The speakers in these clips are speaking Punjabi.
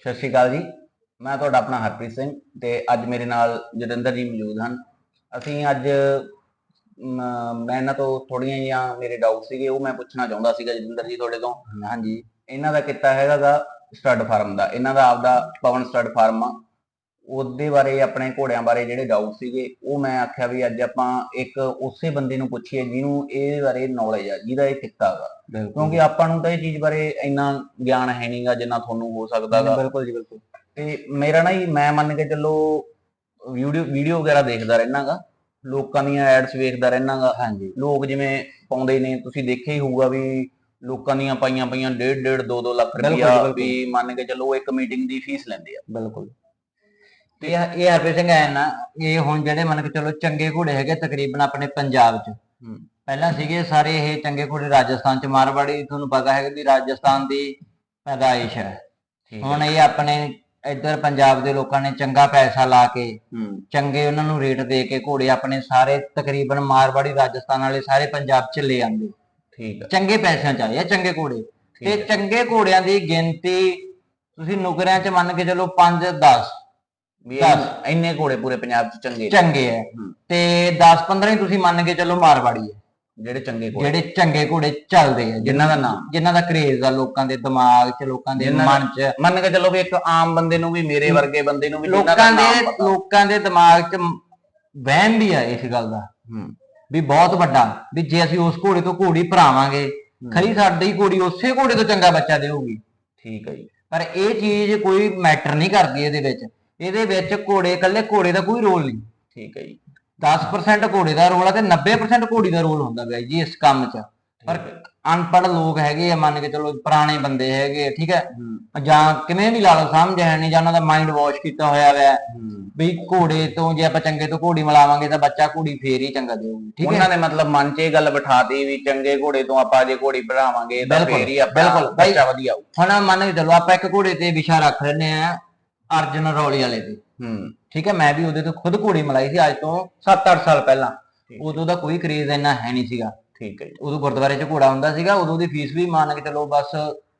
ਸਤਿ ਸ਼੍ਰੀ ਅਕਾਲ ਜੀ। ਮੈਂ ਤੁਹਾਡਾ ਆਪਣਾ ਹਰਪ੍ਰੀਤ ਸਿੰਘ ਤੇ ਅੱਜ ਮੇਰੇ ਨਾਲ ਜਤਿੰਦਰ ਜੀ ਮੌਜੂਦ ਹਨ। ਅਸੀਂ ਅੱਜ ਮ, ਇਹਨਾਂ ਤੋਂ ਥੋੜੀਆਂ ਜਿਹੀਆਂ ਮੇਰੇ ਡਾਊਟ ਸੀਗੇ ਉਹ ਮੈਂ ਪੁੱਛਣਾ ਚਾਹੁੰਦਾ ਸੀਗਾ ਜਤਿੰਦਰ ਜੀ ਤੁਹਾਡੇ ਤੋਂ। ਹਾਂਜੀ। ਇਹਨਾਂ ਦਾ ਕਿੱਤਾ ਹੈਗਾਗਾ ਸਟੱਡ ਫਾਰਮ ਦਾ। ਇਹਨਾਂ ਦਾ ਆਪਦਾ ਪਵਨ ਸਟੱਡ ਫਾਰਮ ਆ। ਉਹਦੇ ਬਾਰੇ ਆਪਣੇ ਘੋੜਿਆਂ ਬਾਰੇ ਜਿਹੜੇ ਡਾਊਟ ਸੀਗੇ ਉਹ ਮੈਂ ਆਖਿਆ ਵੀ ਅੱਜ ਆਪਾਂ ਇੱਕ ਉਸੇ ਬੰਦੇ ਨੂੰ ਪੁੱਛੀਏ ਜਿਹਨੂੰ ਇਹ ਬਾਰੇ ਨੌਲੇਜ ਆ ਜਿਹਦਾ ਇਹ ਕਿੱਤਾ ਹੈਗਾ ਕਿਉਂਕਿ ਆਪਾਂ ਨੂੰ ਤਾਂ ਇਹ ਚੀਜ਼ ਬਾਰੇ ਇੰਨਾ ਗਿਆਨ ਹੈ ਨਹੀਂਗਾ ਜਿੰਨਾ ਤੁਹਾਨੂੰ ਹੋ ਸਕਦਾ ਗਾ। ਬਿਲਕੁਲ ਜੀ ਬਿਲਕੁਲ। ਤੇ ਮੇਰਾ ਨਾ ਹੀ ਮੈਂ ਮੰਨ ਕੇ ਚੱਲੋ ਵੀਡੀਓ ਵੀਡੀਓ ਵਗੈਰਾ ਦੇਖਦਾ ਰਹਿਣਾਗਾ ਲੋਕਾਂ ਦੀਆਂ ਐਡਸ ਵੇਖਦਾ ਰਹਿਣਾਗਾ ਹਾਂਜੀ। ਲੋਕ ਜਿਵੇਂ ਪਾਉਂਦੇ ਨੇ ਤੁਸੀਂ ਦੇਖਿਆ ਹੀ ਹੋਊਗਾ ਵੀ ਲੋਕਾਂ ਦੀਆਂ ਪਾਈਆਂ ਪਈਆਂ 1.5 1.5 2 2 ਲੱਖ ਜੀ, ਰੁਪਇਆ। ਵੀ ਮੰਨ ਕੇ ਚੱਲੋ ਇੱਕ ਮੀਟਿੰਗ ਦੀ ਫੀਸ ਲੈਂਦੇ ਆ। ਬਿਲਕੁਲ। ਇਹ ਇਹ ਹਰਪ੍ਰੀਤ ਸਿੰਘ ਹੈ ਨਾ ਇਹ ਹੁਣ ਜਿਹੜੇ ਮੰਨ ਕੇ ਚਲੋ ਚੰਗੇ ਘੋੜੇ ਹੈਗੇ ਤਕਰੀਬਨ ਆਪਣੇ ਪੰਜਾਬ 'ਚ। ਹੂੰ। ਪਹਿਲਾਂ ਸੀਗੇ ਸਾਰੇ ਇਹ ਚੰਗੇ ਘੋੜੇ ਰਾਜਸਥਾਨ 'ਚ ਮਾਰਵਾੜੀ ਤੁਹਾਨੂੰ ਪਤਾ ਹੈ ਕਿ ਰਾਜਸਥਾਨ ਦੀ ਪੈਦਾਇਸ਼ ਹੈ। ਹੁਣ ਇਹ ਆਪਣੇ ਇੱਧਰ ਪੰਜਾਬ ਦੇ ਲੋਕਾਂ ਨੇ ਚੰਗਾ ਪੈਸਾ ਲਾ ਕੇ ਹੂੰ। ਚੰਗੇ ਉਹਨਾਂ ਨੂੰ ਰੇਟ ਦੇ ਕੇ ਘੋੜੇ ਆਪਣੇ ਸਾਰੇ ਤਕਰੀਬਨ ਮਾਰਵਾੜੀ ਰਾਜਸਥਾਨ ਵਾਲੇ ਸਾਰੇ ਪੰਜਾਬ 'ਚ ਲੈ ਆਂਦੇ ਠੀਕ ਆ ਚੰਗੇ ਪੈਸਿਆਂ 'ਚ ਆਏ ਚੰਗੇ ਘੋੜੇ। ਤੇ। ਚੰਗੇ ਘੋੜਿਆਂ ਦੀ ਗਿਣਤੀ ਤੁਸੀਂ ਨੁਕਰਿਆਂ 'ਚ ਮੰਨ ਕੇ ਚਲੋ 5 10 ਵੀ ਇਹ- ਇੰਨੇ ਘੋੜੇ ਪੂਰੇ ਪੰਜਾਬ 'ਚ ਚੰਗੇ ਨੇ, ਚੰਗੇ ਹੂੰ। ਤੇ 10 15 ਹੀ ਤੁਸੀਂ ਮੰਨ ਕੇ ਚੱਲੋ ਮਾਰਵਾੜੀ ਹੈ ਜਿਹੜੇ ਚੰਗੇ ਘੋੜੇ। ਜਿਹੜੇ ਚੰਗੇ ਘੋੜੇ ਚੱਲਦੇ ਆ ਜਿਨ੍ਹਾਂ ਦਾ ਨਾਮ ਜਿਨ੍ਹਾਂ ਦਾ ਕਰੇਜ਼ ਆ ਲੋਕਾਂ ਦੇ ਦਿਮਾਗ 'ਚ ਲੋਕਾਂ ਦੇ ਜਿਨ੍ਹਾਂ ਮਨ 'ਚ। ਮੰਨ ਕੇ ਚੱਲੋ ਵੀ ਇੱਕ ਆਮ ਬੰਦੇ ਨੂੰ ਵੀ ਮੇਰੇ ਵਰਗੇ ਬੰਦੇ ਨੂੰ ਵੀ ਜਿਨ੍ਹਾਂ ਦਾ ਲੋਕਾਂ ਨਾਮ ਦੇ ਪਤਾ। ਲੋਕਾਂ ਦੇ ਦਿਮਾਗ 'ਚ ਵਹਿਮ ਵੀ ਆ ਇਸ ਗੱਲ ਦਾ। ਹੂੰ। ਵੀ ਬਹੁਤ ਵੱਡਾ। ਵੀ ਜੇ ਅਸੀਂ ਉਸ ਘੋੜੇ ਤੋਂ ਘੋੜੀ ਭਰਾਵਾਂਗੇ ਖਰੀ ਸਾਡੀ ਘੋੜੀ ਉਸੇ ਘੋੜੇ ਤੋਂ ਚੰਗਾ ਬੱਚਾ ਦੇਊਗੀ। ਠੀਕ ਹੈ ਜੀ। ਪਰ ਇਹ ਚੀਜ਼ ਕੋਈ ਮੈਟਰ ਨਹੀਂ ਕਰਦੀ ਇਹਦੇ ਵਿੱਚ। ਇਹਦੇ ਵਿੱਚ ਘੋੜੇ ਇਕੱਲੇ ਘੋੜੇ ਦਾ ਕੋਈ ਰੋਲ ਨਹੀਂ। ਠੀਕ ਹੈ ਜੀ। 10% ਘੋੜੇ ਦਾ ਰੋਲ ਆ ਤੇ 90% ਘੋੜੀ ਦਾ ਰੋਲ ਹੁੰਦਾ ਬਾਈ ਜੀ ਇਸ ਕੰਮ 'ਚ। ਪਰ ਅਨਪੜ੍ਹ ਲੋਕ ਹੈਗੇ ਆ ਮੰਨ ਕੇ ਚਲੋ ਪੁਰਾਣੇ ਬੰਦੇ ਹੈਗੇ ਆ, ਠੀਕ ਹੈ? ਜਾਂ ਕਿਵੇਂ ਵੀ ਲਾ ਲਓ ਸਮਝ ਹੈ ਨਹੀਂ ਜਾਂ ਉਹਨਾਂ ਦਾ ਮਾਈਂਡ ਵਾਸ਼ ਕੀਤਾ ਹੋਇਆ ਵੈ। ਹੂੰ। ਵੀ ਘੋੜੇ ਤੋਂ ਜੇ ਆਪਾਂ ਚੰਗੇ ਤੋਂ ਘੋੜੀ ਮਿਲਾਵਾਂਗੇ ਤਾਂ ਬੱਚਾ ਘੋੜੀ ਫੇਰ ਹੀ ਚੰਗਾ ਦੇਊਗੀ ਠੀਕ ਹੈ? ਉਹਨਾਂ ਨੇ ਮਤਲਬ ਮਨ 'ਚ ਇਹ ਗੱਲ ਬਿਠਾਤੀ ਵੀ ਚੰਗੇ ਘੋੜੇ ਤੋਂ ਆਪਾਂ ਜੇ ਘੋੜੀ ਬਣਾਵਾਂਗੇ ਤਾਂ ਫੇਰ ਹੀ ਆਪਣਾ ਬਿਲਕੁਲ, ਬਾਈ- ਬੱਚਾ ਵਧੀਆ ਆਊ ਹੁਣ ਮੰਨ ਕੇ ਚਲੋ ਆਪਾਂ ਇੱਕ ਘੋੜੇ ਤੇ ਵਿਸ਼ਾ ਰੱਖ ਲੈਨੇ ਆ ਅਰਜਨ ਰੌਲੀ ਵਾਲੇ ਤੇ ਹੂੰ। ਠੀਕ ਹੈ ਮੈਂ ਵੀ ਉਹਦੇ ਤੋਂ ਖੁਦ ਘੋੜੀ ਮਲਾਈ ਸੀ ਅੱਜ ਤੋਂ 7-8 ਸਾਲ ਪਹਿਲਾਂ। ਉਦੋਂ ਦਾ ਕੋਈ ਕਰੇਜ਼ ਇੰਨਾ ਹੈ ਨਹੀਂ ਸੀਗਾ। ਠੀਕ ਹੈ ਉਦੋਂ ਗੁਰਦੁਆਰੇ 'ਚ ਘੋੜਾ ਹੁੰਦਾ ਸੀਗਾ ਉਦੋਂ ਦੀ ਫੀਸ ਵੀ ਮੰਨ ਕੇ ਚਲੋ ਬਸ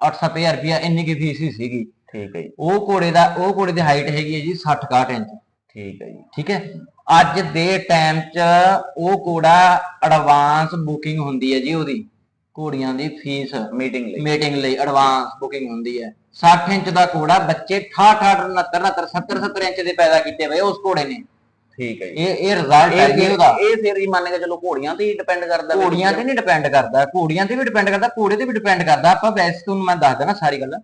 8-7000 ਰੁਪਇਆ ਇੰਨੀ ਕੀ ਫੀਸ ਹੀ ਸੀਗੀ। ਠੀਕ ਹੈ ਉਹ ਘੋੜੇ ਦਾ ਉਹ ਘੋੜੇ ਦੀ ਹਾਈਟ ਹੈਗੀ ਹੈ ਜੀ 60-61 ਇੰਚ। ਠੀਕ ਹੈ ਜੀ। ਠੀਕ ਹੈ ਅੱਜ ਦੇ ਟਾਈਮ 'ਚ ਉਹ ਘੋੜਾ ਐਡਵਾਂਸ ਬੁਕਿੰਗ ਹੁੰਦੀ ਹੈ ਜੀ ਉਹਦੀ। ਘੋੜੀਆਂ ਦੀ ਫੀਸ ਮੀਟਿੰਗ ਲਈ। ਮੀਟਿੰਗ ਲਈ ਐਡਵਾਂਸ ਬੁਕਿੰਗ ਹੁੰਦੀ ਹੈ। 60 ਇੰਚ ਦਾ ਘੋੜਾ ਬੱਚੇ 68 69 69 70 70 ਇੰਚ ਦੇ ਪੈਦਾ ਕੀਤੇ ਹੋਏ ਉਸ ਘੋੜੇ ਨੇ। ਠੀਕ ਹੈ ਜੀ। ਇਹ ਇਹ ਰਿਜ਼ਲਟ ਹੈ ਜੀ ਇਹ ਉਹਦਾ। ਇਹ ਫੇਰ ਹੀ ਮੰਨ ਕੇ ਚਲੋ ਘੋੜੀਆਂ ਤੇ ਹੀ ਡਿਪੈਂਡ ਕਰਦਾ ਘੋੜੀਆਂ ਤੇ ਨਹੀਂ ਡਿਪੈਂਡ ਕਰਦਾ ਘੋੜੀਆਂ ਤੇ ਵੀ ਡਿਪੈਂਡ ਕਰਦਾ ਘੋੜੇ ਤੇ ਵੀ ਡਿਪੈਂਡ ਕਰਦਾ। ਆਪਾਂ ਵੈਸੇ ਤੁਹਾਨੂੰ ਮੈਂ ਦੱਸ ਦੇਣਾ ਸਾਰੀ ਗੱਲ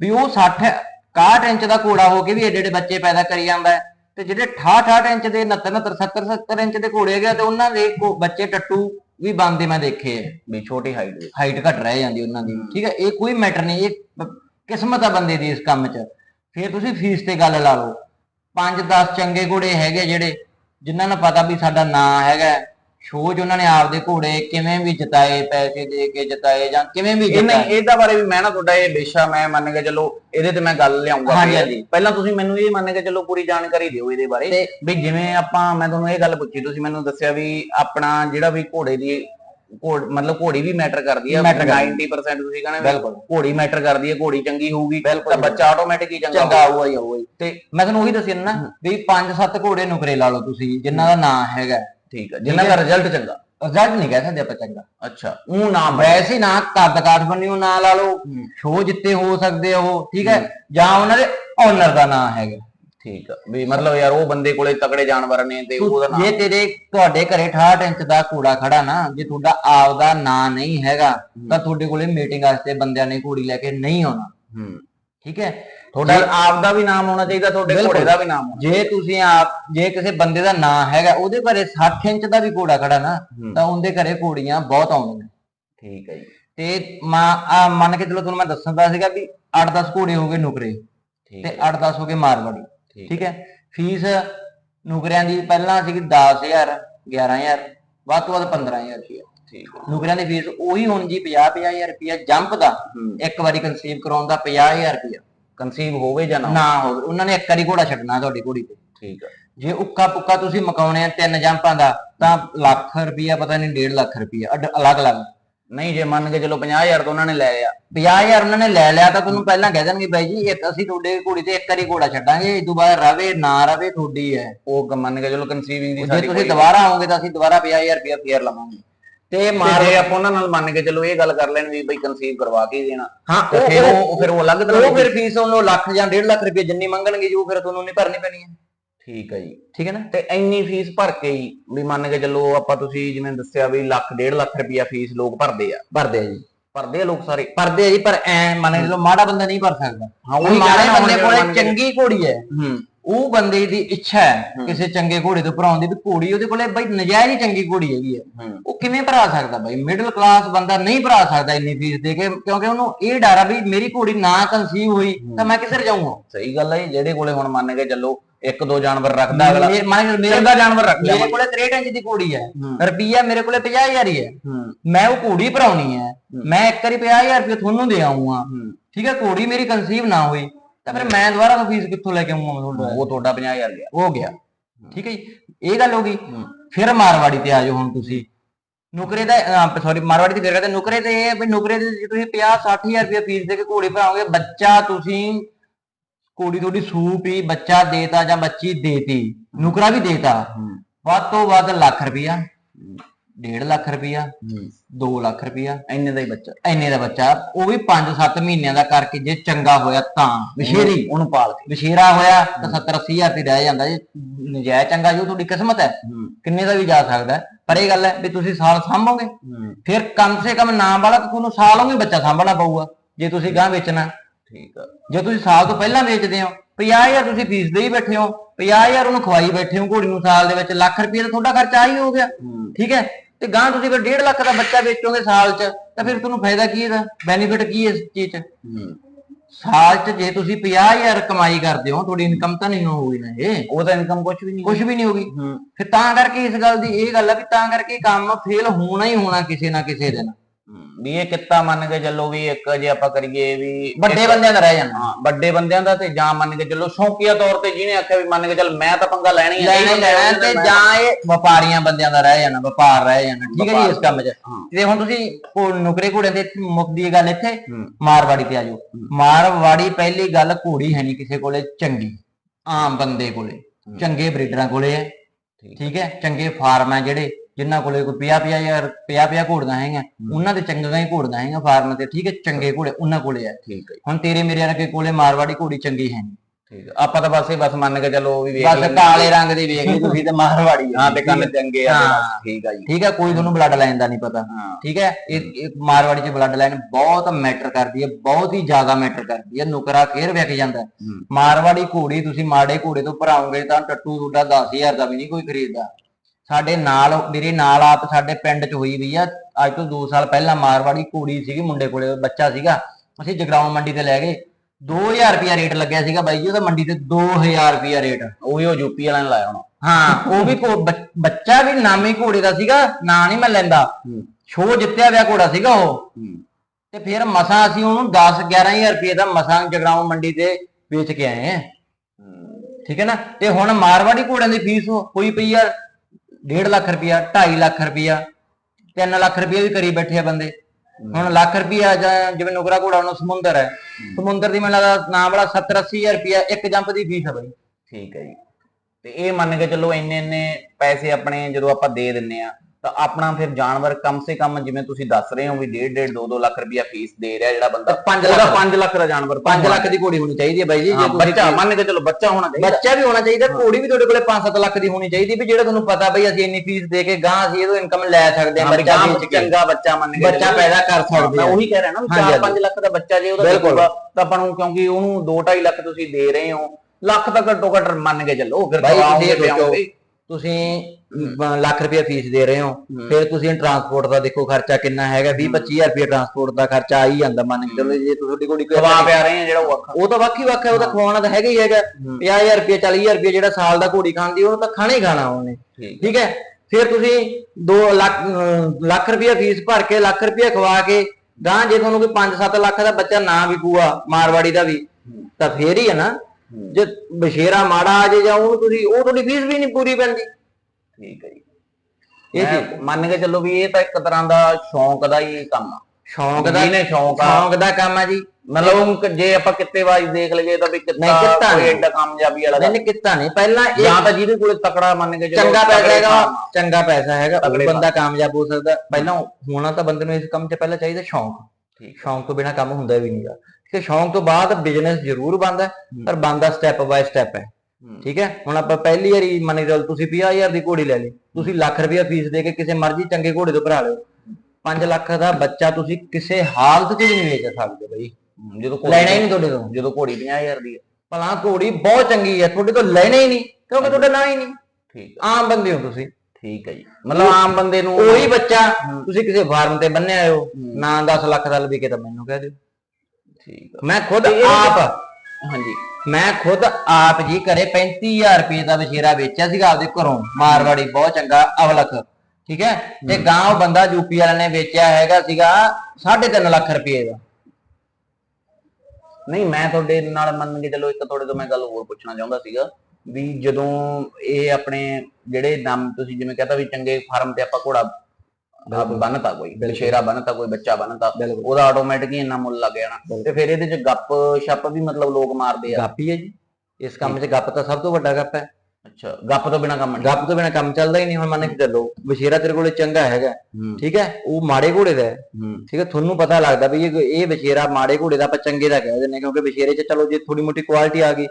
ਵੀ ਉਹ 60 61 ਇੰਚ ਦਾ ਘੋੜਾ ਹੋ ਕੇ ਵੀ ਏਡੇ ਏਡੇ ਬੱਚੇ ਪੈਦਾ ਕਰੀ ਜਾਂਦਾ ਤੇ ਜਿਹੜੇ 68 68 ਇੰਚ ਦੇ 69 69 70 70 ਇੰਚ ਦੇ ਘੋੜੇ ਹੈਗੇ ਤੇ ਉਹਨਾਂ ਦੇ ਬੱਚੇ ਟੱਟੂ ਵੀ ਬਣਦੇ ਮੈਂ ਦੇਖੇ ਵੀ ਛੋਟੀ ਹਾਈਟ ਹਾਈਟ ਘਟ ਰਹਿ ਜਾਂਦੀ ਉਹਨਾਂ ਦੀ। ਠੀਕ ਹੈ ਇਹ ਕੋਈ ਮੈਟਰ ਨਹੀਂ ਇਹ ਕਿਸਮਤ ਆ ਬੰਦੇ ਦੀ ਇਸ ਕੰਮ 'ਚ ਫਿਰ ਤੁਸੀਂ ਫੀਸ ਤੇ ਗੱਲ ਲਾ ਲਓ 5-10 ਚੰਗੇ ਘੋੜੇ ਹੈਗੇ ਜਿਹੜੇ ਜਿਨ੍ਹਾਂ ਨੂੰ ਪਤਾ ਵੀ ਸਾਡਾ ਨਾਂ ਹੈਗਾ ਸ਼ੋਅ 'ਚ ਉਹਨਾਂ ਨੇ ਆਪਦੇ ਘੋੜੇ ਕਿਵੇਂ ਵੀ ਜਿਤਾਏ ਪੈਸੇ ਦੇ ਕੇ ਜਿਤਾਏ ਜਾਂ ਕਿਵੇਂ ਵੀ ਇਹ ਨਹੀਂ ਜਿਤਾਏ ਇਹਦਾ ਬਾਰੇ ਵੀ ਮੈਂ ਨਾ ਤੁਹਾਡਾ ਇਹ ਬੇਸ਼ਾ ਮੈਂ ਮੰਨ ਕੇ ਚਲੋ ਇਹਦੇ ਤੇ ਮੈਂ ਗੱਲ ਲਿਆਉਂਗਾ ਹਾਂਜੀ। ਹਾਂਜੀ। ਪਹਿਲਾਂ ਤੁਸੀਂ ਮੈਨੂੰ ਇਹ ਮੰਨ ਕੇ ਚਲੋ ਪੂਰੀ ਜਾਣਕਾਰੀ ਦਿਓ ਇਹਦੇ ਬਾਰੇ ਵੀ ਜਿਵੇਂ ਆਪਾਂ ਮੈਂ ਤੁਹਾਨੂੰ ਇਹ ਗੱਲ ਪੁੱਛੀ ਤੁਸੀਂ ਮੈਨੂੰ ਦੱਸਿਆ ਵੀ ਆਪਣਾ ਜਿਹੜਾ ਵੀ ਘੋੜੇ ਦੀ ਮਤਲਬ ਘੋੜੀ ਵੀ ਮੈਟਰ ਕਰਦੀ ਹੈ Matter ਕਰਦੀ 90% ਤੁਸੀਂ ਕਹਿੰਦੇ ਘੋੜੀ ਮੈਟਰ ਕਰਦੀ ਹੈ ਘੋੜੀ ਚੰਗੀ ਹੋਊਗੀ ਤਾਂ ਬੱਚਾ ਆਟੋਮੈਟਿਕ ਹੀ ਚੰਗਾ ਚੰਗਾ ਹੋਊਗਾ। ਆਊਗਾ ਹੀ ਆਊਗਾ ਹੀ। ਤੇ ਮੈਂ ਤੁਹਾਨੂੰ ਉਹੀ ਦੱਸਿਆ ਨਾ ਵੀ 5-7 ਘੋੜੇ ਨੁਕਰੇ ਲਾ ਲਓ ਤੁਸੀਂ ਜਿਨ੍ਹਾਂ ਦਾ ਨਾਂ ਹੈਗਾ। ਠੀਕ ਹੈ ਜਿੰਨਾ ਦਾ ਰਿਜ਼ਲਟ ਚੰਗਾ। ਰਿਜ਼ਲਟ ਨਹੀਂ ਕਹਿ ਸਕਦੇ ਆਪਾਂ ਚੰਗਾ। ਅੱਛਾ। ਉਹ ਨਾਮ ਵੈਸੇ ਨਾ ਕੱਦ ਕਾਠ ਬੰਨਿਓ ਨਾਂ ਲਾ ਲਓ। ਸ਼ੋਅ ਜਿੱਤੇ ਹੋ ਸਕਦੇ ਉਹ ਠੀਕ ਹੈ? ਜਾਂ ਉਹਨਾਂ ਦੇ ਓਨਰ ਦਾ ਨਾਂ ਹੈਗਾ। ਠੀਕ ਆ। ਵੀ ਮਤਲਬ ਯਾਰ ਉਹ ਬੰਦੇ ਕੋਲੇ ਤਕੜੇ ਜਾਨਵਰ ਨੇ ਤੇ ਉਹਦਾ ਨਾਮ ਜੇ ਤੇਰੇ ਤੁਹਾਡੇ ਘਰੇ 68 ਇੰਚ ਦਾ ਕੂੜਾ ਖੜਾ ਨਾ ਜੇ ਤੁਹਾਡਾ ਆਪਦਾ ਨਾਂ ਨਹੀਂ ਹੈਗਾ ਤਾਂ ਤੁਹਾਡੇ ਕੋਲੇ ਮੀਟਿੰਗ ਵਾਸਤੇ ਬੰਦਿਆਂ ਨੇ ਘੋੜੀ ਲੈ ਕੇ ਨਹੀਂ ਆਉਣਾ। ਹੂੰ। ਠੀਕ ਹੈ? ਤੁਹਾਡਾ ਆਪ ਦਾ ਵੀ ਨਾਮ ਹੋਣਾ ਚਾਹੀਦਾ ਤੁਹਾਡੇ। ਘੋੜੇ ਦਾ ਵੀ ਨਾਮ ਹੋਣਾ ਜੇ ਤੁਸੀਂ ਆਪ ਜੇ ਕਿਸੇ ਬੰਦੇ ਦਾ ਨਾਂ ਹੈਗਾ ਉਹਦੇ ਘਰੇ 60 ਇੰਚ ਦਾ ਵੀ ਘੋੜਾ ਖੜਾ ਨਾ। ਤਾਂ ਉਹਦੇ ਘਰੇ ਘੋੜੀਆਂ ਬਹੁਤ ਆਉਂਦੀਆਂ ਠੀਕ ਹੈ ਜੀ। ਤੇ ਮਾਂ ਆ ਮੰਨ ਕੇ ਚਲੋ ਤੁਹਾਨੂੰ ਮੈਂ ਦੱਸਦਾ ਸੀਗਾ ਵੀ 8-10 ਘੋੜੇ ਹੋ ਗਏ ਨੁਕਰੇ। ਤੇ ਹੈ 8-10 ਹੋ ਗਏ ਮਾਰਵਾੜੀ। ਠੀਕ ਹੈ। ਫੀਸ ਨੁਕਰਿਆਂ ਦੀ ਪਹਿਲਾਂ ਸੀਗੀ 10000 11000 ਵੱਧ ਤੋਂ ਵੱਧ 15000 ਰੁਪਏ ਠੀਕ ਹੈ। ਨੁਕਰਿਆਂ ਦੀ ਫੀਸ ਉਹੀ ਹੁਣ ਜੀ 50 50000 ਰੁਪਏ ਜੰਪ ਦਾ ਇੱਕ ਵਾਰੀ ਕਨਸੀਵ ਕਰਾਉਣ ਦਾ 50000 ਰੁਪਏ ਕਨਸੀਵ ਹੋਵੇ ਜਾਂ ਨਾ ਹੋਵੇ। ਨਾ ਹੋਵੇ। ਉਹਨਾਂ ਨੇ ਇੱਕ ਵਾਰੀ ਘੋੜਾ ਛੱਡਣਾ ਤੁਹਾਡੀ ਘੋੜੀ ਤੇ। ਠੀਕ ਹੈ। ਜੇ ਉੱਕਾ ਪੁੱਕਾ ਤੁਸੀਂ ਮਕਾਉਣੇ ਆ ਤਿੰਨ ਜੰਪਾਂ ਦਾ ਤਾਂ ਲੱਖ ਰੁਪਈਆ ਪਤਾ ਨਹੀਂ 1.5 ਲੱਖ ਰੁਪਈਆ ਅਲੱਗ ਅਲੱਗ ਨਹੀਂ ਜੇ ਮੰਨ ਕੇ ਚਲੋ 50000 ਤੋਂ ਉਹਨਾਂ ਨੇ ਲੈ ਲਿਆ। 50000 ਉਹਨਾਂ ਨੇ ਲੈ ਲਿਆ ਤਾਂ ਤੁਹਾਨੂੰ ਪਹਿਲਾਂ ਕਹਿ ਦੇਣਗੇ ਬਾਈ ਜੀ ਇੱਕ ਅਸੀਂ ਤੁਹਾਡੇ ਘੋੜੀ ਤੇ ਇੱਕ ਵਾਰੀ ਘੋੜਾ ਛੱਡਾਂਗੇ ਇਸ ਤੋਂ ਬਾਅਦ ਰਵੇ ਨਾ ਰਵੇ ਤੁਹਾਡੀ ਹੈ। ਉਹ ਕ- ਮੰਨ ਕੇ ਚਲੋ ਕਨਸੀਵਿੰਗ ਦੀ ਜੇ ਸਾਡੀ ਤੁਸੀਂ ਕੋਈ- ਦੁਬਾਰਾ ਆਓਗੇ ਤਾਂ ਅਸੀਂ ਦੁਬਾਰਾ 50000 ਰੁਪਇਆ ਫੇਰ ਲਵਾਂਗੇ। ਤੇ ਤੇ ਮਾਰ ਜੇ ਆਪਾਂ ਉਹਨਾਂ ਨਾਲ ਮੰਨ ਕੇ ਚਲੋ ਇਹ ਗੱਲ ਕਰ ਲੈਣ ਵੀ ਬਈ ਕਨਸੀਵ ਕਰਵਾ ਕੇ ਹੀ ਦੇਣਾ ਹਾਂ ਤੇ ਉਹ- ਫਿਰ ਉਹ- ਫਿਰ ਉਹ ਅਲੱਗ ਤਰ੍ਹਾਂ ਉਹ ਫਿਰ ਫੀਸ ਉਹਨੂੰ ਲੱਖ ਜਾਂ 1.5 ਲੱਖ ਰੁਪਏ ਜਿੰਨੀ ਮੰਗਣਗੇ ਜੀ ਉਹ ਫਿਰ ਤੁਹਾਨੂੰ ਨਹੀਂ ਭਰਨੀ ਪੈਣੀ ਹੈ। ਠੀਕ ਹੈ ਜੀ। ਠੀਕ ਹੈ ਨਾ? ਤੇ ਇੰਨੀ ਫੀਸ ਭਰ ਕੇ ਹੀ ਵੀ ਮੰਨ ਕੇ ਚੱਲੋ ਆਪਾਂ ਤੁਸੀਂ ਜਿਵੇਂ ਦੱਸਿਆ ਵੀ ਲੱਖ ਡੇਢ ਲੱਖ ਰੁਪਇਆ ਫੀਸ ਲੋਕ ਭਰਦੇ ਆ। ਭਰਦੇ ਆ ਜੀ। ਭਰਦੇ ਆ ਲੋਕ ਸਾਰੇ? ਭਰਦੇ ਆ ਜੀ ਪਰ ਐ ਮੰਨ ਕੇ ਚਲੋ ਮਾੜਾ ਬੰਦਾ ਨਹੀਂ ਭਰ ਸਕਦਾ। ਹਾਂ ਉਹੀ ਮਾੜੇ ਬੰਦੇ ਕੋਲੇ ਚੰਗੀ ਘੋੜੀ ਹੈ। ਹੂੰ। ਉਹ ਬੰਦੇ ਦੀ ਇੱਛਾ ਹੈ ਕਿਸੇ ਚੰਗੇ ਘੋੜੇ ਤੋਂ ਭਰਾਉਣ ਦੀ ਵੀ ਘੋੜੀ ਉਹਦੇ ਕੋਲੇ ਬਈ ਨਜਾਇਜ਼ ਹੀ ਚੰਗੀ ਘੋੜੀ ਹੈਗੀ ਹੈ। ਉਹ ਕਿਵੇਂ ਭਰਾ ਸਕਦਾ ਬਾਈ? ਮਿਡਲ ਕਲਾਸ ਬੰਦਾ ਨਹੀਂ ਭਰਾ ਸਕਦਾ ਇੰਨੀ ਫੀਸ ਦੇ ਕੇ ਕਿਉਂਕਿ ਉਹਨੂੰ ਇਹ ਡਰ ਆ ਵੀ ਮੇਰੀ ਘੋੜੀ ਨਾ ਕਨਸੀਵ ਹੋਈ ਤਾਂ ਮੈਂ ਕਿੱਧਰ ਜਾਊਂਗਾ? ਸਹੀ ਗੱਲ ਹੈ ਜਿਹੜੇ ਕੋਲੇ ਹੁਣ ਮੰਨ ਕੇ ਚੱਲੋ ਇੱਕ ਦੋ ਜਾਨਵਰ ਰੱਖਦਾ ਅਗਲਾ। ਮੇਰੇ ਮੰਨ ਮੇਰੇ ਚੰਗਾ ਜਾਨਵਰ ਰੱਖ ਲਿਆ ਮੇਰੇ ਕੋਲੇ 63 ਇੰਚ ਦੀ ਘੋੜੀ ਹੈ। ਰੁਪਈਆ ਮੇਰੇ ਕੋਲੇ 50000 ਹੀ ਹੈ। ਮੈਂ ਉਹ ਘੋੜੀ ਭਰਾਉਣੀ ਹੈ। ਮੈਂ ਇੱਕ ਵਾਰੀ 50000 ਰੁਪਏ ਤੁਹਾਨੂੰ ਦੇ ਆਉਂਗਾ ਠੀਕ ਹੈ ਘੋੜੀ ਮੇਰੀ ਕਨਸੀਵ ਨਾ ਹੋਈ ਤਾਂ ਫਿਰ ਮੈਂ ਦੁਬਾਰਾ ਤੋਂ ਫੀਸ ਕਿੱਥੋਂ ਲੈ ਕੇ ਆਉਂਗਾ ਤੁਹਾਡਾ ਉਹ ਤੁਹਾਡਾ 50000 ਗਿਆ। ਹੋ ਗਿਆ। ਠੀਕ ਹੈ ਜੀ। ਇਹ ਗੱਲ ਹੋ ਗਈ। ਫਿਰ ਮਾਰਵਾੜੀ ਤੇ ਆ ਜਾਓ ਹੁਣ ਤੁਸੀਂ। ਨੁਕਰੇ ਦਾ ਸੌਰੀ ਮਾਰਵਾੜੀ ਤੇ ਫਿਰ ਕਹਿੰਦੇ ਨੁਕਰੇ ਤੇ ਇਹ ਵੀ ਨੁਕਰੇ ਦੇ ਜੇ ਤੁਸੀਂ 50 60000 ਰੁਪਏ ਫੀਸ ਦੇ ਕੇ ਘੋੜੀ ਭਰਾਓਗੇ। ਬੱਚਾ ਤੁਸੀਂ ਘੋੜੀ ਤੁਹਾਡੀ ਸੂਪ ਹੀ ਬੱਚਾ ਦੇਤਾ ਜਾਂ ਬੱਚੀ ਦੇਤੀ ਨੁਕਰਾ ਵੀ ਦੇਤਾ। ਵੱਧ ਤੋਂ ਵੱਧ ਲੱਖ ਰੁਪਇਆ 1.5 ਲੱਖ ਰੁਪਇਆ 2 ਲੱਖ ਰੁਪਇਆ ਇੰਨੇ ਦਾ ਹੀ ਬੱਚਾ ਇੰਨੇ ਦਾ ਬੱਚਾ। ਉਹ ਵੀ 5-7 ਮਹੀਨਿਆਂ ਦਾ ਕਰਕੇ ਜੇ ਚੰਗਾ ਹੋਇਆ ਤਾਂ ਵਿਸ਼ੇਰੀ ਉਹਨੂੰ ਪਾਲ ਕੇ। ਵਿਸ਼ੇਰਾ ਹੋਇਆ ਤਾਂ 70 ਹਜ਼ਾਰ ਰੁਪਏ ਰਹਿ ਜਾਂਦਾ ਜੇ। ਨਜਾਇਜ਼ ਚੰਗਾ ਜੋ ਤੁਹਾਡੀ ਕਿਸਮਤ ਹੈ ਕਿੰਨੇ ਦਾ ਵੀ ਜਾ ਸਕਦਾ। ਪਰ ਇਹ ਗੱਲ ਹੈ ਵੀ ਤੁਸੀਂ ਸਾਲ ਸਾਂਭੋਗੇ। ਫਿਰ ਕਮ ਸੇ ਕਮ ਨਾਮ ਵਾਲਾ ਤਾਂ ਤੁਹਾਨੂੰ ਸਾਲੋਂ ਵੀ ਬੱਚਾ ਸਾਂਭਣਾ ਪਊਗਾ। ਜੇ ਤੁਸੀਂ ਗਾਂ ਵੇਚਣਾ ਠੀਕ ਆ। ਜੇ ਤੁਸੀਂ ਸਾਲ ਤੋਂ ਪਹਿਲਾਂ ਵੇਚਦੇ ਹੋ 50000 ਤੁਸੀਂ ਫੀਸ ਦੇ ਹੀ ਬੈਠੇ ਹੋ 50000 ਉਹਨੂੰ ਖਵਾਈ ਬੈਠੇ ਹੋ ਘੋੜੀ ਨੂੰ ਸਾਲ ਦੇ ਵਿੱਚ ਲੱਖ ਰੁਪਏ ਤਾਂ ਤੁਹਾਡਾ ਖਰਚਾ ਹੀ ਹੋ ਗਿਆ। ਠੀਕ ਹੈ? ਤੇ ਗਾਂ ਤੁਸੀਂ ਫਿਰ 1.5 ਲੱਖ ਦਾ ਬੱਚਾ ਵੇਚੋਗੇ ਸਾਲ 'ਚ ਤਾਂ ਫਿਰ ਤੁਹਾਨੂੰ ਫਾਇਦਾ ਕੀ ਇਹਦਾ? ਬੈਨੀਫਿਟ ਕੀ ਇਸ ਚੀਜ਼ 'ਚ? ਸਾਲ 'ਚ ਜੇ ਤੁਸੀਂ 50000 ਕਮਾਈ ਕਰਦੇ ਹੋ ਤੁਹਾਡੀ ਇਨਕਮ ਤਾਂ ਨਹੀਂ ਹੋਊਗੀ ਨਾ ਇਹ। ਉਹ ਤਾਂ ਇਨਕਮ ਕੁਝ ਵੀ ਨਹੀਂ ਕੁਝ ਵੀ ਨਹੀਂ ਹੋਗੀ ਫਿਰ ਤਾਂ ਕਰਕੇ ਇਸ ਗੱਲ ਦੀ ਇਹ ਗੱਲ ਆ ਵੀ ਤਾਂ ਕਰਕੇ ਕੰਮ ਫੇਲ ਹੋਣਾ ਹੀ ਹੋਣਾ ਕਿਸੇ ਨਾ ਕਿਸੇ ਦਿਨ। ਵੀ ਇਹ ਕਿੱਤਾ ਮੰਨ ਕੇ ਚੱਲੋ ਵੀ ਇੱਕ ਜੇ ਆਪਾਂ ਕਰੀਏ ਵੀ ਵੱਡੇ ਬੰਦਿਆਂ ਦਾ ਰਹਿ ਜਾਣਾ ਹਾਂ। ਵੱਡੇ ਬੰਦਿਆਂ ਦਾ ਤੇ ਜਾਂ ਮੰਨ ਕੇ ਚੱਲੋ ਸ਼ੌਕੀਆ ਤੌਰ ਤੇ ਜਿਹਨੇ ਆਖਿਆ ਵੀ ਮੰਨ ਕੇ ਚੱਲ ਮੈਂ ਤਾਂ ਪੰਗਾ ਲੈਣਾ ਹੀ ਲੈਣਾ ਹੀ ਲੈਣਾ ਤੇ ਜਾਂ ਇਹ ਵਪਾਰੀਆਂ ਬੰਦਿਆਂ ਦਾ ਰਹਿ ਜਾਣਾ ਵਪਾਰ ਰਹਿ ਜਾਣਾ। ਠੀਕ ਹੈ ਜੀ ਇਸ ਕੰਮ 'ਚ। ਤੇ ਹੁਣ ਤੁਸੀਂ ਨੁਕਰੇ ਘੋੜੇ ਦੇ ਮੁੱਕਦੀ ਗੱਲ ਇੱਥੇ। ਮਾਰਵਾੜੀ ਤੇ ਆ ਜਾਓ। ਮਾਰਵਾੜੀ ਪਹਿਲੀ ਗੱਲ ਘੋੜੀ ਹੈ ਨਹੀਂ ਕਿਸੇ ਕੋਲੇ ਚੰਗੀ ਆਮ ਬੰਦੇ ਕੋਲੇ। ਚੰਗੇ ਬਰੀਡਰਾਂ ਕੋਲੇ ਹੈ। ਠੀਕ ਹੈ ਚੰਗੇ ਫਾਰਮ ਹੈ ਜਿਹੜੇ। ਜਿਨ੍ਹਾਂ ਕੋਲੇ ਕੋਈ 50 50 ਹਜ਼ਾਰ 50 50 ਘੋੜੀਆਂ ਹੈਗੀਆਂ ਉਹਨਾਂ ਦੇ ਚੰਗੀਆਂ ਹੀ ਘੋੜੀਆਂ ਹੈਗੀਆਂ ਫਾਰਮ ਤੇ ਠੀਕ ਹੈ? ਚੰਗੇ ਘੋੜੇ ਉਹਨਾਂ ਕੋਲੇ ਹੈ ਠੀਕ ਹੈ ਹੁਣ ਤੇਰੇ ਮੇਰੇ ਵਰਗੇ ਕੋਲੇ ਮਾਰਵਾੜੀ ਘੋੜੀ ਚੰਗੀ ਹੈ ਨਹੀਂ। ਠੀਕ ਹੈ। ਆਪਾਂ ਤਾਂ ਬਸ ਇਹ ਬਸ ਮੰਨ ਕੇ ਚੱਲੋ ਵੀ ਵੇਖ ਬਸ ਕਾਲੇ ਰੰਗ ਦੀ ਵੇਖ ਲਈ ਤੁਸੀਂ ਤੇ ਮਾਰਵਾੜੀ ਹੈ ਤੇ ਕੰਨ ਚੰਗੇ ਆ ਠੀਕ ਆ ਜੀ। ਠੀਕ ਹੈ ਕੋਈ ਤੁਹਾਨੂੰ ਬਲੱਡ ਲਾਈਨ ਦਾ ਨਹੀਂ ਪਤਾ। ਠੀਕ ਹੈ? ਇਹ ਮਾਰਵਾੜੀ 'ਚ ਬਲੱਡ ਲਾਈਨ ਬਹੁਤ ਮੈਟਰ ਕਰਦੀ ਹੈ ਬਹੁਤ ਹੀ ਜ਼ਿਆਦਾ ਮੈਟਰ ਕਰਦੀ ਹੈ। ਨੁਕਰਾ ਫੇਰ ਵਿਕ ਜਾਂਦਾ। ਮਾਰਵਾੜੀ ਘੋੜੀ ਤੁਸੀਂ ਮਾੜੇ ਘੋੜੇ ਤੋਂ ਭਰਾਓਗੇ ਤਾਂ ਟੱਟੂ ਤੁਹਾਡਾ 10000 ਦਾ ਵੀ ਨਹੀਂ ਕੋਈ ਖਰੀਦਦਾ। ਸਾਡੇ ਨਾਲ ਮੇਰੇ ਨਾਲ ਆਪ ਸਾਡੇ ਪਿੰਡ 'ਚ ਹੋਈ ਵੀ ਆ। ਅੱਜ ਤੋਂ 2 ਸਾਲ ਪਹਿਲਾਂ ਮਾਰਵਾੜੀ ਘੋੜੀ ਸੀਗੀ ਮੁੰਡੇ ਕੋਲੇ ਬੱਚਾ ਸੀਗਾ। ਅਸੀਂ ਜਗਰਾਉਂ ਮੰਡੀ ਤੇ ਲੈ ਗਏ। 2000 ਰੁਪਿਆ ਰੇਟ ਲੱਗਿਆ ਸੀਗਾ ਬਾਈ ਜੀ ਉਹਦਾ ਮੰਡੀ ਤੇ 2000 ਰੁਪਿਆ ਰੇਟ। ਉਹੀ ਉਹ ਯੂਪੀ ਵਾਲਿਆਂ ਨੇ ਲਾਇਆ ਹੋਣਾ। ਹਾਂ ਉਹ ਵੀ ਬੱਚ- ਵੀ ਨਾਮੀ ਘੋੜੇ ਦਾ ਸੀਗਾ ਨਾਂ ਨਹੀਂ ਮੈਂ ਲੈਂਦਾ। ਸ਼ੋ ਜਿੱਤਿਆ ਹੋਇਆ ਘੋੜਾ ਸੀਗਾ ਉਹ। ਤੇ ਫਿਰ ਮਸਾਂ ਅਸੀਂ ਉਹਨੂੰ 10 11000 ਰੁਪਏ ਦਾ ਮਸਾਂ ਜਗਰਾਉਂ ਮੰਡੀ ਤੇ ਵੇਚ ਕੇ ਆਏ ਆ। ਠੀਕ ਹੈ ਨਾ? ਤੇ ਹੁਣ ਮਾਰਵਾੜੀ ਘੋੜਿਆਂ ਦੀ ਫੀਸ ਹੋਈ ਪਈ ਆ 1.5 ਲੱਖ ਰੁਪਇਆ 2.5 ਲੱਖ ਰੁਪਇਆ 3 ਲੱਖ ਰੁਪਇਆ ਵੀ ਕਰੀ ਬੈਠੇ ਆ ਬੰਦੇ। ਹੁਣ ਲੱਖ ਰੁਪਇਆ ਜਾਂ ਜਿਵੇਂ ਨੁਕਰਾ ਘੋੜਾ ਹੁਣ ਸਮੁੰਦਰ ਹੈ ਸਮੁੰਦਰ ਦੀ ਮੈਨੂੰ ਲੱਗਦਾ ਨਾਮ ਵਾਲਾ 70 80000 ਰੁਪਇਆ ਇੱਕ ਜੰਪ ਦੀ ਫੀਸ ਹੈ ਬਾਈ। ਠੀਕ ਹੈ ਜੀ। ਤੇ ਇਹ ਮੰਨ ਕੇ ਚੱਲੋ ਇੰਨੇ ਇੰਨੇ ਪੈਸੇ ਆਪਣੇ ਜਦੋਂ ਆਪਾਂ ਦੇ ਦਿੰਨੇ ਆ ਤਾਂ ਆਪਣਾ ਫਿਰ ਜਾਨਵਰ ਕਮ ਸੇ ਕਮ ਜਿਵੇਂ ਤੁਸੀਂ ਦੱਸ ਰਹੇ ਹੋ ਵੀ 1.5 1.5 2 2 ਲੱਖ ਰੁਪਇਆ ਫੀਸ ਦੇ ਰਿਹਾ ਜਿਹੜਾ ਬੰਦਾ ਪੰਜ ਉਹਦਾ ਲੱਖ 5 ਲੱਖ ਦਾ ਜਾਨਵਰ 5 ਲੱਖ ਦੀ ਘੋੜੀ ਹੋਣੀ ਚਾਹੀਦੀ ਹੈ ਬਾਈ ਜੀ ਤੁਸੀਂ ਬੱਚਾ ਮੰਨ ਕੇ ਚੱਲੋ ਬੱਚਾ ਹੋਣਾ ਚਾਹੀਦਾ ਬੱਚਾ ਵੀ ਹੋਣਾ ਚਾਹੀਦਾ ਘੋੜੀ ਵੀ ਤੁਹਾਡੇ ਕੋਲੇ 5-7 ਲੱਖ ਦੀ ਹੋਣੀ ਚਾਹੀਦੀ ਵੀ ਜਿਹੜਾ ਤੁਹਾਨੂੰ ਪਤਾ ਬਈ ਅਸੀਂ ਇੰਨੀ ਫੀਸ ਦੇ ਕੇ ਗਾਂ ਅਸੀਂ ਇਹਦੋਂ ਇਨਕਮ ਲੈ ਸਕਦੇ ਹਾਂ ਬੱਚਾ ਕੇ ਚੰਗਾ ਬੱਚਾ ਮੰਨ ਕੇ ਬੱਚਾ। ਪੈਦਾ ਕਰ ਸਕਦੇ ਹਾਂ ਉਹੀ ਕਹਿ ਰਿਹਾ ਨਾ ਹਾਂਜੀ, 4-5 ਲੱਖ ਦਾ ਬੱਚਾ ਜੇ ਉਹਦਾ ਬਿਲਕੁਲ। ਦੇਖੂਗਾ ਤਾਂ ਆਪਾਂ ਨੂੰ ਕਿਉਂਕਿ ਉਹਨੂੰ 2.5 ਲੱਖ ਤੁਸੀਂ ਦੇ ਰਹੇ ਹੋ ਲੱਖ ਤਾਂ ਘੱਟੋ ਘੱਟ ਮੰਨ ਕੇ ਚੱਲੋ ਫਿਰ। ਤੁਸੀਂ ਅਮ, ਲੱਖ ਰੁਪਏ ਫੀਸ ਦੇ ਰਹੇ ਹੋ। ਫਿਰ ਤੁਸੀਂ ਟਰਾਂਸਪੋਰਟ ਦਾ ਦੇਖੋ ਖਰਚਾ ਕਿੰਨਾ ਹੈਗਾ 20-25000 ਰੁਪਏ ਟਰਾਂਸਪੋਰਟ ਦਾ ਖਰਚਾ ਆ ਹੀ ਜਾਂਦਾ ਮੰਨ ਕੇ ਚੱਲੋ ਜੇ ਤੁਹਾਡੀ ਕੋਲ ਕੋਈ ਖਵਾ ਪਿਆ ਰਹੇ ਆ ਜਿਹੜਾ ਉਹ ਅੱਖ ਉਹ ਤਾਂ ਵੱਖ ਹੀ ਵੱਖ ਹੈ ਉਹ ਤਾਂ ਖਵਾਉਣਾ ਤਾਂ ਹੈਗਾ ਹੀ ਹੈਗਾ। 50000 ਰੁਪਏ 40000 ਰੁਪਏ ਜਿਹੜਾ ਸਾਲ ਦਾ ਘੋੜੀ ਖਾਂਦੀ ਉਹਨੂੰ ਤਾਂ ਖਾਣਾ ਹੀ ਖਾਣਾ ਉਹਨੇ। ਠੀਕ ਠੀਕ ਹੈ? ਫਿਰ ਤੁਸੀਂ 2 ਲੱਖ ਲੱਖ ਰੁਪਏ ਫੀਸ ਭਰ ਕੇ ਲੱਖ ਰੁਪਏ ਖਵਾ ਕੇ ਗਾਂ ਜੇ ਤੁਹਾਨੂੰ ਕੋਈ 5-7 ਲੱਖ ਦਾ ਬੱਚਾ ਨਾ ਵਿਕੂਗਾ ਮਾਰਵਾੜੀ ਦਾ ਵੀ ਤਾਂ ਫੇਰ ਹੀ ਹੈ ਨਾ। ਜੇ ਬਸ਼ੇਰਾ ਮਾੜਾ ਆ ਜੇ ਜਾਂ ਉਹਨੂੰ ਤੁਸੀਂ ਉਹ ਤੁਹਾਡੀ ਫੀਸ ਵੀ ਨਹੀਂ ਪੂਰੀ ਪੈਂਦੀ। ਠੀਕ ਹੈ ਜੀ। ਇਹ ਮੰਨ ਕੇ ਚੱਲੋ ਵੀ ਇਹ ਤਾਂ ਇੱਕ ਤਰ੍ਹਾਂ ਦਾ ਸ਼ੌਂਕ ਦਾ ਹੀ ਕੰਮ ਆ। ਸ਼ੌਂਕ ਦਾ ਜਿਹਨੇ ਸ਼ੌਂਕ ਆ। ਸ਼ੌਂਕ ਦਾ ਕੰਮ ਆ ਜੀ। ਮਤਲਬ ਕਿ ਜੇ ਆਪਾਂ ਕਿੱਤੇਬਾਜ਼ ਦੇਖ ਲਈਏ ਤਾਂ ਵੀ ਕਿੱਤਾ ਨਹੀਂ, ਕਿੱਤਾ ਨਹੀਂ। ਏਡਾ ਕਾਮਯਾਬੀ ਵਾਲਾ ਨਹੀਂ ਨਹੀਂ ਕੀਤਾ ਨਹੀਂ। ਪਹਿਲਾਂ ਇਹ ਜਾਂ ਤਾਂ ਜਿਹਦੇ ਕੋਲੇ ਤਕੜਾ ਮੰਨ ਕੇ ਚੰਗਾ ਪੈਸਾ ਹੈਗਾ। ਚੰਗਾ ਪੈਸਾ ਹੈਗਾ ਉਹ ਬੰਦਾ ਕਾਮਯਾਬ ਹੋ ਸਕਦਾ। ਪਹਿਲਾਂ ਹੋਣਾ ਤਾਂ ਬੰਦੇ ਨੂੰ ਇਸ ਕੰਮ 'ਚ ਪਹਿਲਾਂ ਚਾਹੀਦਾ ਸ਼ੌਂਕ। ਠੀਕ ਸ਼ੌਂਕ ਤੋਂ ਬਿਨਾ ਕੰਮ ਹੁੰਦਾ ਵੀ ਨਹੀਂਗਾ ਠੀਕ ਹੈ ਸ਼ੌਂਕ ਤੋਂ ਬਾਅਦ ਬਿਜ਼ਨਸ ਜ਼ਰੂਰ ਬਣਦਾ ਹੂੰ। ਪਰ ਬਣਦਾ ਸਟੈਪ ਬਾਏ ਸਟੈਪ ਹੂੰ। ਠੀਕ ਹੈ? ਹੁਣ ਆਪਾਂ ਪਹਿਲੀ ਵਾਰੀ ਮੰਨ ਚੱਲ ਤੁਸੀਂ 50000 ਦੀ ਘੋੜੀ ਲੈ ਲਈ। ਤੁਸੀਂ ਲੱਖ ਰੁਪਇਆ ਫੀਸ ਦੇ ਕੇ ਕਿਸੇ ਮਰਜ਼ੀ ਚੰਗੇ ਘੋੜੇ ਤੋਂ ਭਰਾ ਲਿਓ। 5 ਲੱਖ ਦਾ ਬੱਚਾ ਤੁਸੀਂ ਕਿਸੇ ਹਾਲਤ 'ਚ ਵੀ ਨਹੀਂ ਵੇਚ ਸਕਦੇ ਬਈ। ਜਦੋਂ ਲੈਣਾ ਹੀ ਨਹੀਂ ਤੁਹਾਡੇ ਤੋਂ। ਜਦੋਂ ਘੋੜੀ 50000 ਦੀ ਹੈ। ਭਲਾ ਘੋੜੀ ਬਹੁਤ ਚੰਗੀ ਹੈ ਤੁਹਾਡੇ ਤੋਂ ਲੈਣਾ ਹੀ ਨਹੀਂ ਕਿਉਂਕਿ ਤੁਹਾਡਾ ਨਾਂ ਹੀ ਨਹੀਂ। ਠੀਕ ਆਮ ਬੰਦੇ ਹੋ ਤੁਸੀਂ। ਠੀਕ ਹੈ ਜੀ। ਮਤਲਬ ਆਮ ਬੰਦੇ ਨੂੰ ਉਹੀ ਬੱਚਾ। ਤੁਸੀਂ ਕਿਸੇ ਫਾਰਮ ਤੇ ਬੰਨਿਆ ਹੂੰ। ਨਾ 10 ਲੱਖ ਦਾ ਲਵੀ ਕੇ ਤਾਂ ਮੈਨੂੰ ਕਹਿ ਦਿਓ। ਠੀਕ ਮੈਂ ਖੁਦ ਆਪ ਹਾਂਜੀ। ਮੈਂ ਖੁਦ ਆਪ ਜੀ ਘਰੇ 35000 ਰੁਪਏ ਦਾ ਬਸ਼ੇਰਾ ਵੇਚਿਆ ਸੀਗਾ ਆਪਦੇ ਘਰੋਂ। ਮਾਰਵਾੜੀ ਬਹੁਤ ਚੰਗਾ ਅਵਲਕ ਠੀਕ ਹੈ? ਤੇ ਗਾਂ ਉਹ ਬੰਦਾ ਯੂਪੀ ਵਾਲੇ ਨੇ ਵੇਚਿਆ ਹੈਗਾ ਸੀਗਾ 3.5 ਲੱਖ ਰੁਪਏ ਦਾ। ਨਹੀਂ ਮੈਂ ਤੁਹਾਡੇ ਨਾਲ ਮੰਨ ਕੇ ਚੱਲੋ ਇੱਕ ਤੁਹਾਡੇ ਤੋਂ ਮੈਂ ਗੱਲ ਹੋਰ ਪੁੱਛਣਾ ਚਾਹੁੰਦਾ ਸੀਗਾ ਵੀ ਜਦੋਂ ਇਹ ਆਪਣੇ ਜਿਹੜੇ ਨਾਮ ਤੁਸੀਂ ਜਿਵੇਂ ਕਹਤਾ ਵੀ ਚੰਗੇ ਫਾਰਮ ਤੇ ਆਪਾਂ ਘੋੜਾ ਬੰਨਤਾ ਕੋਈ। ਬਸ਼ੇਰਾ ਬੰਨਤਾ ਕੋਈ ਬੱਚਾ ਬਿਲਕੁਲ। ਉਹਦਾ ਆਟੋਮੈਟਿਕ ਹੀ ਇੰਨਾ ਮੁੱਲ ਲੱਗ ਜਾਣਾ। ਤੇ ਫਿਰ ਇਹਦੇ ਚ ਗੱਪ ਛੱਪ ਵੀ ਮਤਲਬ ਲੋਕ ਮਾਰਦੇ ਆ। ਗੱਪ ਹੀ ਹੈ ਜੀ। ਇਸ ਕੰਮ 'ਚ ਗੱਪ ਤਾਂ ਸਭ ਤੋਂ ਵੱਡਾ ਗੱਪ ਹੈ। ਅੱਛਾ ਗੱਪ ਤੋਂ ਬਿਨਾ ਕੰਮ ਨਹੀਂ। ਗੱਪ ਤੋਂ ਬਿਨਾ ਕੰਮ ਚੱਲਦਾ ਹੀ ਨਹੀਂ। ਹੁਣ ਮੰਨ ਕੇ ਚੱਲੋ ਬਸ਼ੇਰਾ ਤੇਰੇ ਕੋਲੇ ਚੰਗਾ ਹੈਗਾ। ਠੀਕ ਹੈ? ਉਹ ਮਾੜੇ ਘੋੜੇ ਦਾ ਠੀਕ ਹੈ? ਤੁਹਾਨੂੰ ਪਤਾ ਲੱਗਦਾ ਵੀ ਇਹ ਇਹ ਬਸ਼ੇਰਾ ਮਾੜੇ ਘੋੜੇ ਦਾ ਆਪਾਂ ਚੰਗੇ ਦਾ ਕਹਿ ਦਿੰਦੇ ਕਿਉਂਕਿ ਬਸ਼ੇਰੇ 'ਚ ਚਲੋ ਜੇ ਥੋੜੀ ਮੋਟੀ ਕੁਆਲਿਟੀ ਆ ਗਈ।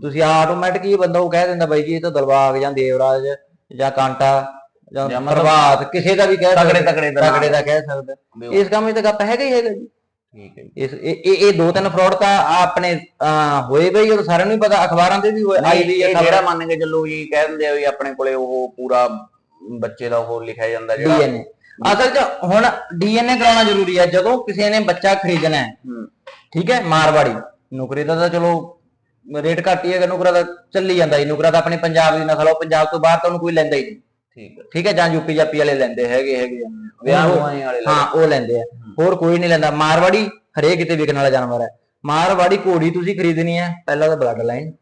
ਤੁਸੀਂ ਆਟੋਮੈਟਿਕ ਹੀ ਬੰਦਾ ਉਹ ਕਹਿ ਦਿੰਦਾ ਬਾਈ ਜੀ ਇਹ ਤਾਂ ਦਲਬਾਗ ਜਾਂ ਦੇਵਰਾਜ ਜਾਂ ਕਾਂਟਾ ਜਾਂ ਜਾਂ ਮਤਲਬ ਪ੍ਰਭਾਤ ਕਿਸੇ ਦਾ ਵੀ ਕਹਿ ਸਕਦਾ ਤਗੜੇ ਦਾ ਨਾਮ ਤਗੜੇ ਦਾ ਕਹਿ ਸਕਦਾ। ਇਸ ਕੰਮ ਵਿੱਚ ਤਾਂ ਗੱਪ ਹੈਗਾ ਹੀ ਹੈਗਾ ਜੀ। ਠੀਕ ਹੈ ਜੀ। ਇਸ ਇਹ ਇਹ ਇਹ ਦੋ ਤਿੰਨ ਫਰਾਡ ਤਾਂ ਆ ਆਪਣੇ ਅਹ, ਹੋਏ ਬਈ ਉਹ ਸਾਰਿਆਂ ਨੂੰ ਹੀ ਪਤਾ ਅਖਬਾਰਾਂ ਤੇ ਵੀ ਹੋਏ ਆਈ ਵੀ ਇਹ ਜਿਹੜਾ ਮੰਨ ਕੇ ਚੱਲੋ ਵੀ ਕਹਿ ਦਿੰਦੇ ਆ ਵੀ ਆਪਣੇ ਕੋਲੇ ਉਹ ਪੂਰਾ ਬੱਚੇ ਦਾ ਉਹ ਲਿਖਿਆ ਜਾਂਦਾ ਜਿਹੜਾ ਡੀਐਨਏ ਅਸਲ 'ਚ ਹੁਣ ਡੀਐਨਏ ਕਰਾਉਣਾ ਜ਼ਰੂਰੀ ਹੈ ਜਦੋਂ ਕਿਸੇ ਨੇ ਬੱਚਾ ਖਰੀਦਣਾ ਹੈ। ਹੂੰ, ਠੀਕ ਹੈ ਮਾਰਵਾੜੀ। ਨੁਕਰੇ ਦਾ ਤਾਂ ਚਲੋ ਰੇਟ ਘੱਟ ਹੀ ਹੈਗਾ ਨੁਕਰਾ ਦਾ ਚੱਲੀ ਜਾਂਦਾ ਜੀ। ਨੁਕਰਾ ਤਾਂ ਆਪਣੇ ਪੰਜਾਬ ਦੀ ਨਸਲ ਆ, ਉਹ ਪੰਜਾਬ ਤੋਂ ਬਾਹਰ ਤਾਂ ਉਹਨੂੰ ਕੋਈ ਲੈਂਦਾ ਹੀ ਨਹੀਂ। ਠੀਕ ਹੈ ਠੀਕ ਹੈ ਜਾਂ ਯੂਪੀ ਜਾਪੀ ਵਾਲੇ ਲੈਂਦੇ ਹੈਗੇ ਹੈਗੇ ਆ। ਵਿਆਹ ਹੋਏ ਵਾਲੇ ਹਾਂ ਉਹ ਲੈਂਦੇ ਆ। ਹੋਰ ਕੋਈ ਨਹੀਂ ਲੈਂਦਾ। ਮਾਰਵਾੜੀ ਹਰੇਕ ਕਿਤੇ ਵਿਕਣ ਵਾਲਾ ਜਾਨਵਰ ਹੈ। ਮਾਰਵਾੜੀ ਘੋੜੀ ਤੁਸੀਂ ਖਰੀਦਣੀ ਹੈ ਪਹਿਲਾਂ ਤਾਂ ਬਲੱਡ ਲਾਈਨ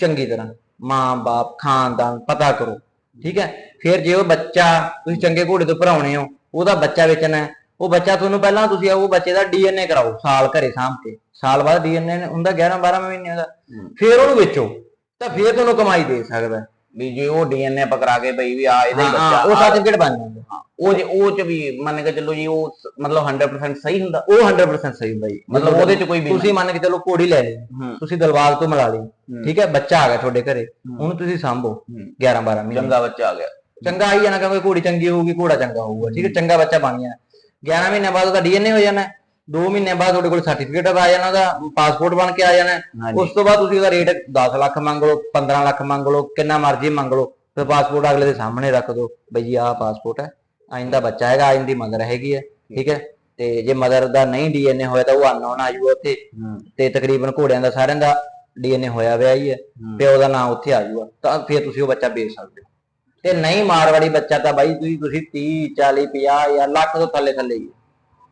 ਚੰਗੀ ਤਰ੍ਹਾਂ। ਮਾਂ ਬਾਪ ਖਾਨਦਾਨ ਪਤਾ ਕਰੋ। ਠੀਕ ਹੈ? ਫਿਰ ਜੇ ਉਹ ਬੱਚਾ ਤੁਸੀਂ ਚੰਗੇ ਘੋੜੇ ਤੋਂ ਭਰਾਉਣੇ ਹੋ ਉਹਦਾ ਬੱਚਾ ਵੇਚਣਾ ਹੈ। ਉਹ ਬੱਚਾ ਤੁਹਾਨੂੰ ਪਹਿਲਾਂ ਤੁਸੀਂ ਉਹ ਬੱਚੇ ਦਾ ਡੀਐਨਏ ਕਰਾਓ ਸਾਲ ਘਰੇ ਸਾਂਭ ਕੇ। ਸਾਲ ਬਾਅਦ ਡੀਐਨਏ ਹੁੰਦਾ 11 12 ਮਹੀਨਿਆਂ ਦਾ। ਫਿਰ ਉਹਨੂੰ ਵੇਚੋ। ਤਾਂ ਫਿਰ ਤੁਹਾਨੂੰ ਕਮਾਈ ਦੇ ਸਕਦਾ ਹੈ। ਵੀ ਜੇ ਉਹ ਡੀਐਨਏ ਪਕੜਾ ਕੇ ਬਈ ਵੀ ਆ ਇਹਦਾ ਹੀ ਬੱਚਾ ਉਹ ਸਰਟੀਫਿਕੇਟ ਬਣ ਜਾਂਦਾ। ਹਾਂ, ਉਹ ਜੇ ਉਹ ਚ ਵੀ ਮੰਨ ਕੇ ਚੱਲੋ ਜੀ ਉਹ ਸ- ਮਤਲਬ 100% ਸਹੀ ਹੁੰਦਾ। ਉਹ 100% ਸਹੀ ਹੁੰਦਾ ਜੀ। ਮਤਲਬ ਉਹਦੇ ਚ ਕੋਈ ਵੀ ਤੁਸੀਂ ਮੰਨ ਕੇ ਚਲੋ ਘੋੜੀ ਲੈ ਲਈ ਹੂੰ, ਤੁਸੀਂ ਦਲਵਾਲ ਤੋਂ ਮਿਲਾ ਲਈ ਠੀਕ ਹੈ ਬੱਚਾ ਆ ਗਿਆ ਤੁਹਾਡੇ ਘਰੇ। ਉਹਨੂੰ ਤੁਸੀਂ ਸਾਂਭੋ ਹੂੰ। 11 12 ਮਹੀਨੇ। ਚੰਗਾ ਬੱਚਾ ਆ ਗਿਆ। ਚੰਗਾ ਆਈ ਜਾਣਾ ਕਿਉਂਕਿ ਘੋੜੀ ਚੰਗੀ ਹੋਊਗੀ ਘੋੜਾ ਚੰਗਾ ਹੋਊਗਾ ਠੀਕ ਹੈ ਚੰਗਾ ਬੱਚਾ ਬਣ ਗਿਆ। 11 ਮਹੀਨੇ ਬਾਅਦ ਉਹਦਾ ਡੀਐਨਏ ਹੋ ਜਾਣਾ। 2 ਮਹੀਨੇ ਬਾਅਦ ਤੁਹਾਡੇ ਕੋਲ ਸਰਟੀਫਿਕੇਟ ਆ ਜਾਣਾ ਉਹਦਾ ਪਾਸਪੋਰਟ ਬਣ ਕੇ ਆ ਜਾਣਾ। ਉਸ ਤੋਂ ਬਾਅਦ ਤੁਸੀਂ ਉਹਦਾ ਰੇਟ 10 ਲੱਖ ਮੰਗ ਲਓ 15 ਲੱਖ ਮੰਗ ਲਓ ਕਿੰਨਾ ਮਰਜ਼ੀ ਮੰਗ ਲਓ ਫਿਰ ਪਾਸਪੋਰਟ ਅਗਲੇ ਦੇ ਸਾਹਮਣੇ ਰੱਖ ਦਿਓ ਬਈ ਜੀ ਆਹ ਪਾਸਪੋਰਟ ਹੈ। ਆਇੰਦਾ ਬੱਚਾ ਹੈਗਾ ਆਇੰਦੀ ਮਦਰ ਹੈਗੀ ਹੈ ਠੀਕ ਹੈ। ਤੇ ਜੇ ਮਦਰ ਦਾ ਨਹੀਂ ਡੀਐਨਏ ਹੋਇਆ ਤਾਂ ਉਹ ਅਨਨੋਨ ਆ ਜਾਊਗਾ ਉੱਥੇ। ਤੇ ਤਕਰੀਬਨ ਘੋੜਿਆਂ ਦਾ ਸਾਰਿਆਂ ਦਾ ਡੀਐਨਏ ਹੋਇਆ ਹੋਇਆ ਹੀ ਹੈ। ਪਿਓ ਦਾ ਨਾਮ ਉੱਥੇ ਆ ਜਾਊਗਾ ਤਾਂ ਫਿਰ ਤੁਸੀਂ ਉਹ ਬੱਚਾ ਵੇਚ ਸਕਦੇ ਹੋ। ਤੇ ਨਹੀਂ ਮਾਰਵਾੜੀ ਬੱਚਾ ਤਾਂ ਬਾਈ ਤੁਸੀਂ ਤੁਸੀਂ 30 40 50 ਜਾਂ ਲੱਖ ਤੋਂ ਥੱਲੇ ਥੱਲੇ ਹੀ।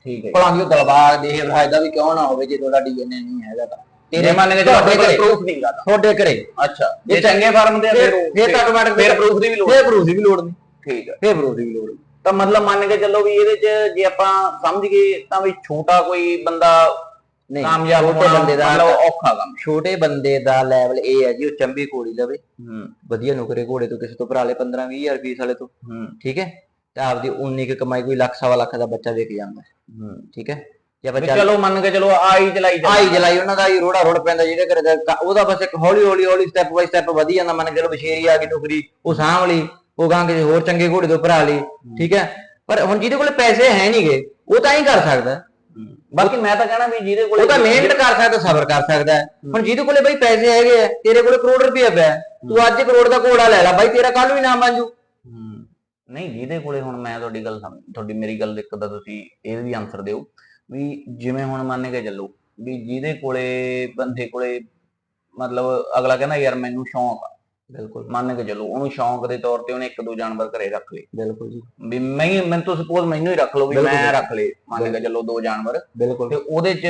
ਠੀਕ ਹੈ। ਭਲਾਂ ਦੀ ਉਹ ਦਲਬਾਗ ਦੇ ਫਾਇਦਾ ਵੀ ਕਿਉਂ ਨਾ ਹੋਵੇ ਜੇ ਤੁਹਾਡਾ ਡੀਐਨਏ ਨਹੀਂ ਹੈਗਾ ਤਾਂ। ਤੇਰੇ ਮੰਨ ਕੇ ਤੁਹਾਡੇ ਘਰੇ। ਪ੍ਰੂਫ ਨਹੀਂ ਗਾ ਤੁਹਾਡੇ ਘਰੇ। ਅੱਛਾ। ਜੇ ਚੰਗੇ ਫਾਰਮ ਦੇ ਫਿਰ ਫਿਰ ਆਟੋਮੈਟਿਕ ਫਿਰ ਪ੍ਰੂਫ ਦੀ ਵੀ ਲੋੜ ਫਿਰ ਪ੍ਰੂਫ ਦੀ ਵੀ ਲੋੜ ਨਹੀਂ। ਠੀਕ ਹੈ। ਫਿਰ ਪ੍ਰੂਫ ਦੀ ਵੀ ਲੋੜ ਤਾਂ ਮਤਲਬ ਮੰਨ ਕੇ ਚੱਲੋ ਵੀ ਇਹਦੇ ਚ ਜੇ ਆਪਾਂ ਸਮਝ ਗਏ ਤਾਂ ਵੀ ਛੋਟਾ ਕੋਈ ਬੰਦਾ ਨਹੀਂ ਕਾਮਯਾਬ ਛੋਟੇ ਬੰਦੇ ਦਾ ਮਤਲਬ ਔਖਾ ਕੰਮ ਛੋਟੇ ਬੰਦੇ ਦਾ ਲੈਵਲ ਇਹ ਹੈ ਜੀ ਉਹ ਚੰਬੀ ਘੋੜੀ ਲਵੇ। ਹੂੰ। ਵਧੀਆ ਨੁਕਰੇ ਘੋੜੇ ਤੋਂ ਕਿਸੇ ਤੋਂ ਭਰਾ ਲੇ 15 20000 ਫੀਸ ਵਾਲੇ ਤੋਂ। ਹੂੰ। ਠੀਕ ਹੈ। ਤੇ ਆਪਦੀ 19 ਕੁ ਕਮਾਈ ਕੋਈ ਲੱਖ ਸਵਾ ਲੱਖ ਦਾ ਬੱਚਾ ਵਿਕ ਜਾਂਦਾ ਹੈ, ਠੀਕ ਹੈ ਜੇ ਵੀ ਬੱਚਾ ਚਲੋ ਮੰਨ ਕੇ ਚਲੋ ਆਈ ਚਲਾਈ ਚੱਲ। ਆਈ ਜਲਾਈ ਉਹਨਾਂ ਦਾ ਹੀ ਰੋੜਾ ਰੋੜ ਪੈਂਦਾ ਜਿਹੜੇ ਘਰੇ ਦਾ ਕ- ਉਹਦਾ ਬਸ ਇੱਕ ਹੌਲੀ ਹੌਲੀ ਹੌਲੀ ਸਟੈਪ ਬਾਈ ਸਟੈਪ ਵਧੀ ਜਾਂਦਾ ਮੰਨ ਕੇ ਚਲੋ ਬਸ਼ੇਰੀ ਆ ਗਈ ਨੌਕਰੀ ਉਹ ਸਾਂਭ ਲਈ ਉਹ ਗਾਂ ਕਿਸੇ ਹੋਰ ਚੰਗੇ ਘੋੜੇ ਤੋਂ ਭਰਾ ਲਈ ਠੀਕ ਹੈ ਪਰ ਹੁਣ ਜਿਹਦੇ ਕੋਲ ਪੈਸੇ ਹੈ ਨਹੀਂਗੇ ਉਹ ਤਾਂ ਹੀ ਕਰ ਸਕਦਾ। ਬਾਕੀ ਮੈਂ ਤਾਂ ਕਹਿਣਾ ਵੀ ਜਿਹਦੇ ਕੋਲੇ ਉਹ ਤਾਂ ਮਿਹਨਤ ਕਰ ਸਕਦਾ ਸਬਰ ਕਰ ਸਕਦਾ ਹੈ। ਹੁਣ ਜਿਹਦੇ ਕੋਲੇ ਬਈ ਪੈਸੇ ਹੈਗੇ ਆ ਤੇਰੇ ਕੋਲੇ ਕਰੋੜ ਰੁਪਏ ਪਿਆ ਹੈ, ਤੂੰ ਅੱਜ ਕਰੋੜ ਦਾ ਘੋੜਾ ਲੈ ਲੈ ਬਾਈ ਤੇਰਾ ਕੱਲ ਵੀ ਨਾਮ ਬਣ ਜੂ। ਨਹੀਂ, ਜਿਹਦੇ ਕੋਲੇ ਹੁਣ ਮੈਂ ਤੁਹਾਡੀ ਗੱਲ ਸਮਝ ਤੁਹਾਡੀ ਮੇਰੀ ਗੱਲ ਇੱਕ ਤਾਂ ਤੁਸੀਂ ਇਹ ਵੀ ਆਨਸਰ ਦਿਓ ਵੀ ਜਿਵੇਂ ਹੁਣ ਮੰਨ ਕੇ ਚੱਲੋ ਵੀ ਜਿਹਦੇ ਕੋਲੇ, ਬੰਦੇ ਕੋਲੇ ਮਤਲਬ ਅਗਲਾ ਕਹਿੰਦਾ ਯਾਰ ਮੈਨੂੰ ਸ਼ੌਂਕ ਆ। ਬਿਲਕੁਲ। ਮੰਨ ਕੇ ਚੱਲੋ ਉਹਨੂੰ ਸ਼ੌਂਕ ਦੇ ਤੌਰ ਤੇ ਉਹਨੇ ਇੱਕ ਦੋ ਜਾਨਵਰ ਘਰੇ ਰੱਖ ਲਏ। ਬਿਲਕੁਲ ਜੀ। ਵੀ ਮੈਂ ਮੈਨੂੰ ਤੋਂ ਸਪੋਜ਼ ਮੈਨੂੰ ਹੀ ਰੱਖ ਲਓ ਵੀ ਮੈਂ। ਰੱਖ ਲਏ ਮੰਨ ਕੇ ਚੱਲੋ ਦੋ ਜਾਨਵਰ। ਬਿਲਕੁਲ। ਤੇ ਉਹਦੇ ਚ